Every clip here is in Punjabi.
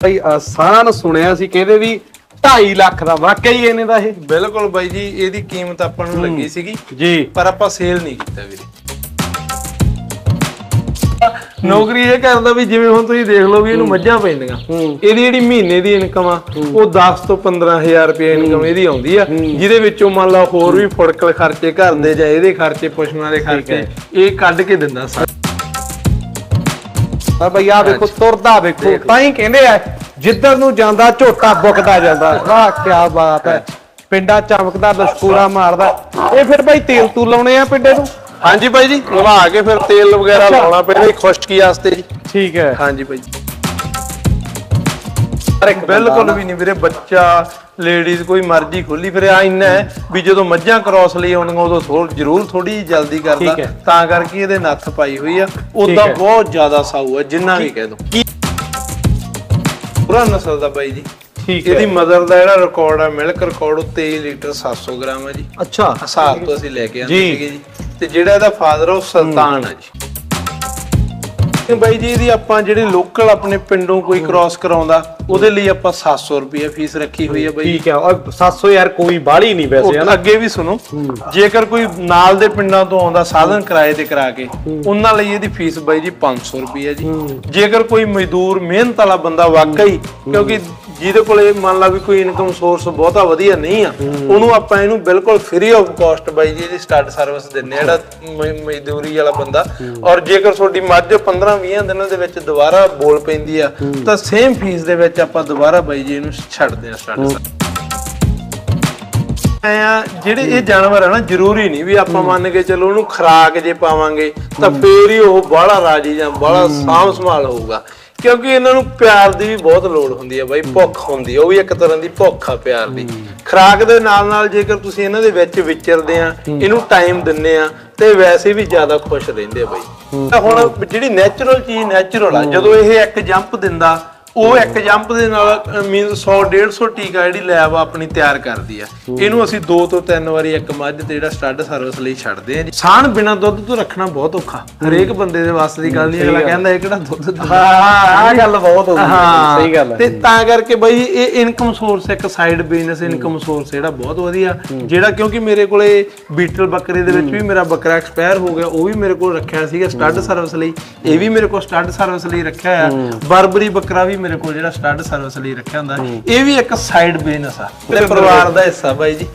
ਭਾਈ ਆਸਾਨ ਸੁਣਿਆ ਸੀ ਕਹਿੰਦੇ ਵੀ 2.5 ਲੱਖ ਦਾ ਵਾਕਈ ਇਹਨੇ ਦਾ ਇਹ। ਬਿਲਕੁਲ ਬਾਈ ਜੀ ਇਹਦੀ ਕੀਮਤ ਆਪਾਂ ਨੂੰ ਲੱਗੀ ਸੀਗੀ ਜੀ। ਪਰ ਆਪਾਂ ਸੇਲ ਨਹੀਂ ਕੀਤਾ ਵੀਰੇ। ਨੌਕਰੀ ਇਹ ਕਰਦਾ ਵੀ ਜਿਵੇਂ ਹੁਣ ਤੁਸੀਂ ਦੇਖ ਲਓ ਵੀ ਇਹਨੂੰ ਮੱਝਾਂ ਪੈਂਦੀਆਂ। ਇਹਦੀ ਜਿਹੜੀ ਮਹੀਨੇ ਦੀ ਇਨਕਮ ਆ ਉਹ 10 ਤੋਂ 15000 ਰੁਪਏ ਇਨਕਮ ਇਹਦੀ ਆਉਂਦੀ ਆ ਜਿਹਦੇ ਵਿੱਚੋਂ ਮੰਨ ਲਓ ਹੋਰ ਵੀ ਫੁੜਕਲ ਖਰਚੇ ਘਰ ਦੇ ਜਾਂ ਇਹਦੇ ਖਰਚੇ ਪਸ਼ੂਆਂ ਦੇ ਖਰਚੇ ਇਹ ਕੱਢ ਕੇ ਦਿੰਦਾ ਸਾ ਆ ਭਈ ਆ ਵੇਖੋ ਤੁਰਦਾ ਵੇਖੋ ਤਾਂ ਹੀ ਕਹਿੰਦੇ ਆ ਜਿੱਧਰ ਨੂੰ ਜਾਂਦਾ ਝੋਟਾ ਬੁੱਕਦਾ ਜਾਂਦਾ। ਵਾਹ ਕੀ ਬਾਤ ਹੈ। ਪਿੰਡਾ ਚਮਕਦਾ ਲਸ਼ਕੂਰਾ ਮਾਰਦਾ। ਇਹ ਫਿਰ ਭਾਈ ਤੇਲ ਤੂ ਲਾਉਣੇ ਆ ਪਿੰਡੇ ਨੂੰ ਹਾਂਜੀ ਬਾਈ ਜੀ ਨਵਾ ਕੇ ਫਿਰ ਤੇਲ ਵਗੈਰਾ ਲਾਉਣਾ ਪੈਂਦਾ ਜੀ ਖੁਸ਼ਕੀ ਵਾਸਤੇ ਜੀ। ਠੀਕ ਹੈ। ਹਾਂਜੀ ਬਾਈ ਬਿਲਕੁਲ ਵੀ ਨਹੀਂ ਵੀਰੇ ਬੱਚਾ ਲੇਡੀਜ਼ ਕੋਈ ਮਰਜ਼ੀ ਖੋਲੀ ਫਿਰ ਆ ਇੰਨਾ ਹੈ ਵੀ ਜਦੋਂ ਮੱਝਾਂ ਕ੍ਰਾਸ ਲਈ ਆਉਣਗੀਆਂ ਉਦੋਂ ਥੋੜ ਜ਼ਰੂਰ ਥੋੜੀ ਜਲਦੀ ਕਰਦਾ। ਠੀਕ ਹੈ। ਤਾਂ ਕਰਕੇ ਇਹਦੇ ਨੱਥ ਪਾਈ ਹੋਈ ਆ। ਉਦਾਂ ਹੈ। ਬਹੁਤ ਜ਼ਿਆਦਾ ਸਾਊ ਹੈ ਜਿੰਨਾ ਵੀ ਕਹਿ ਦੋ। ਪੂਰਾ ਨਸਲ ਦਾ ਬਾਈ ਜੀ। ਠੀਕ ਇਹਦੀ ਮਦਰ ਦਾ ਜਿਹੜਾ ਰਿਕਾਰਡ ਆ ਮਿਲਕ ਰਿਕਾਰਡ ਉਹ 23 ਲੀਟਰ 700 ਗ੍ਰਾਮ ਹੈ ਜੀ। ਅੱਛਾ। ਹਿਸਾਬ ਤੋਂ ਅਸੀਂ ਲੈ ਕੇ ਆਂਦੇ ਜੀ। ਸੀਗੇ ਜੀ। ਤੇ ਜਿਹੜਾ ਇਹਦਾ ਫਾਦਰ ਉਹ ਸੁਲਤਾਨ ਆ ਜੀ। ਬਾਈ ਜੀ ਇਹਦੀ ਆਪਾਂ ਜਿਹੜੇ ਲੋਕਲ ਆਪਣੇ ਪਿੰਡੋਂ ਕੋਈ ਕ੍ਰਾਸ ਕਰਾਉਂਦਾ ਉਹਦੇ ਲਈ ਆਪਾਂ 700 ਰੁਪਏ ਫੀਸ ਰੱਖੀ ਹੋਈ ਹੈ ਬਾਈ ਠੀਕ ਹੈ ਔਰ 700 ਯਾਰ ਕੋਈ ਬਾਹਲੀ ਨਹੀਂ ਵੈਸੇ ਹਨਾ? ਅੱਗੇ ਵੀ ਸੁਣੋ ਜੇਕਰ ਕੋਈ ਨਾਲ ਦੇ ਪਿੰਡਾਂ ਤੋਂ ਆਉਂਦਾ ਸਾਧਨ ਕਿਰਾਏ ਤੇ ਕਰਾ ਕੇ ਉਹਨਾਂ ਲਈ ਇਹਦੀ ਫੀਸ ਬਾਈ ਜੀ 500 ਰੁਪਏ ਜੀ। ਜੇਕਰ ਕੋਈ ਮਜ਼ਦੂਰ ਮਿਹਨਤ ਵਾਲਾ ਬੰਦਾ ਵਾਕਈ ਕਿਉਂਕਿ ਜਿਹਦੇ ਕੋਲੇ ਮੰਨ ਲਾ ਵੀ ਕੋਈ ਇਨਕਮ ਸੋਰਸ ਬਹੁਤਾ ਵਧੀਆ ਨਹੀਂ ਆ ਉਹਨੂੰ ਆਪਾਂ ਇਹਨੂੰ ਬਿਲਕੁਲ ਫ੍ਰੀ ਆਫ ਕਾਸਟ ਬਾਈ ਜੀ ਇਹਦੀ ਸਟਾਰਟ ਸਰਵਿਸ ਦਿੰਨੇ ਆ ਜਿਹੜਾ ਮਜ਼ਦੂਰੀ ਵਾਲਾ ਬੰਦਾ। ਔਰ ਜੇਕਰ ਤੁਹਾਡੀ ਮੱਝ 15 20 ਦਿਨਾਂ ਦੇ ਵਿੱਚ ਦੁਬਾਰਾ ਬੋਲ ਪੈਂਦੀ ਆ ਤਾਂ ਸੇਮ ਫੀਸ ਦੇ ਵਿੱਚ ਆਪਾਂ ਦੁਬਾਰਾ ਬਾਈ ਜੀ ਇਹਨੂੰ ਛੱਡਦੇ ਆ ਸਟਾਰਟ ਆ ਜਿਹੜੇ ਇਹ ਜਾਨਵਰ ਆ ਨਾ ਜ਼ਰੂਰੀ ਨਹੀਂ ਵੀ ਆਪਾਂ ਮੰਨ ਕੇ ਚਲੋ ਉਹਨੂੰ ਖਰਾਕ ਜੇ ਪਾਵਾਂਗੇ ਤਾਂ ਫੇਰ ਹੀ ਉਹ ਬਾਹਲਾ ਰਾਜੀ ਜਾਂ ਬਾਹਲਾ ਸਾਂਭ ਸੰਭਾਲ ਹੋਊਗਾ। ਕਿਉਂਕਿ ਇਹਨਾਂ ਨੂੰ ਪਿਆਰ ਦੀ ਵੀ ਬਹੁਤ ਲੋੜ ਹੁੰਦੀ ਹੈ ਬਾਈ ਭੁੱਖ ਹੁੰਦੀ ਹੈ ਉਹ ਵੀ ਇੱਕ ਤਰ੍ਹਾਂ ਦੀ ਭੁੱਖ ਆ ਪਿਆਰ ਦੀ। ਖਰਾਕ ਦੇ ਨਾਲ ਨਾਲ ਜੇਕਰ ਤੁਸੀਂ ਇਹਨਾਂ ਦੇ ਵਿੱਚ ਵਿਚਰਦੇ ਆ ਇਹਨੂੰ ਟਾਈਮ ਦਿੰਨੇ ਆ ਤੇ ਵੈਸੇ ਵੀ ਜ਼ਿਆਦਾ ਖੁਸ਼ ਰਹਿੰਦੇ ਬਾਈ। ਤਾਂ ਹੁਣ ਜਿਹੜੀ ਨੈਚੁਰਲ ਚੀਜ਼ ਨੈਚੁਰਲ ਆ ਜਦੋਂ ਇਹ ਇੱਕ ਜੰਪ ਦਿੰਦਾ ਉਹ ਇੱਕ ਜੰਪ ਦੇ ਨਾਲ ਮੀਨਸ 100 150 ਟੀਕਾ ਜਿਹੜੀ ਲੈਬ ਆਪਣੀ ਤਿਆਰ ਕਰਦੀ ਆ। ਇਹਨੂੰ ਅਸੀਂ ਦੋ ਤੋਂ ਤਿੰਨ ਵਾਰੀ ਇੱਕ ਮੱਝ ਤੇ ਜਿਹੜਾ ਸਟੱਡ ਸਰਵਿਸ ਲਈ ਛੱਡਦੇ ਆ ਜੀ। ਸਾਣ ਬਿਨਾ ਦੁੱਧ ਤੋਂ ਰੱਖਣਾ ਬਹੁਤ ਔਖਾ। ਹਰੇਕ ਬੰਦੇ ਦੇ ਵਾਸਤੇ ਦੀ ਗੱਲ ਨਹੀਂ ਅਗਲਾ ਕਹਿੰਦਾ ਇਹ ਕਿਹੜਾ ਦੁੱਧ। ਹਾਂ ਆ ਗੱਲ ਬਹੁਤ ਹੁੰਦੀ ਹੈ ਹਾਂ। ਸਹੀ ਗੱਲ ਹੈ ਤੇ ਤਾਂ ਕਰਕੇ ਬਈ ਇਹ ਇਨਕਮ ਸੋਰਸ ਇੱਕ ਸਾਈਡ ਬਿਜ਼ਨਸ ਇਨਕਮ ਸੋਰਸ ਜਿਹੜਾ ਬਹੁਤ ਵਧੀਆ। ਜਿਹੜਾ ਕਿਉਂਕਿ ਮੇਰੇ ਕੋਲੇ ਬੀਟਲ ਬੱਕਰੇ ਦੇ ਵਿੱਚ ਵੀ ਮੇਰਾ ਬੱਕਰਾ ਐਕਸਪਾਇਰ ਹੋ ਗਿਆ ਉਹ ਵੀ ਮੇਰੇ ਕੋਲ ਰੱਖਿਆ ਸੀਗਾ ਸਟੱਡ ਸਰਵਿਸ ਲਈ। ਇਹ ਵੀ ਮੇਰੇ ਕੋਲ ਸਟੱਡ ਸਰਵਿਸ ਲਈ ਰੱਖਿਆ ਆ। ਬਰਬਰੀ ਬੱਕਰਾ ਵੀ ਮੇਰੇ ਕੋਲ ਜਿਹੜਾ ਸਟੱਡ ਸਰਵਿਸ ਲਈ ਰੱਖਿਆ ਹੁੰਦਾ ਇਹ ਵੀ ਇੱਕ ਸਾਈਡ ਬਿਜ਼ਨਸ ਆ। ਤੇ ਪਰਿਵਾਰ ਦਾ ਹਿੱਸਾ ਬਾਈ ਜੀ।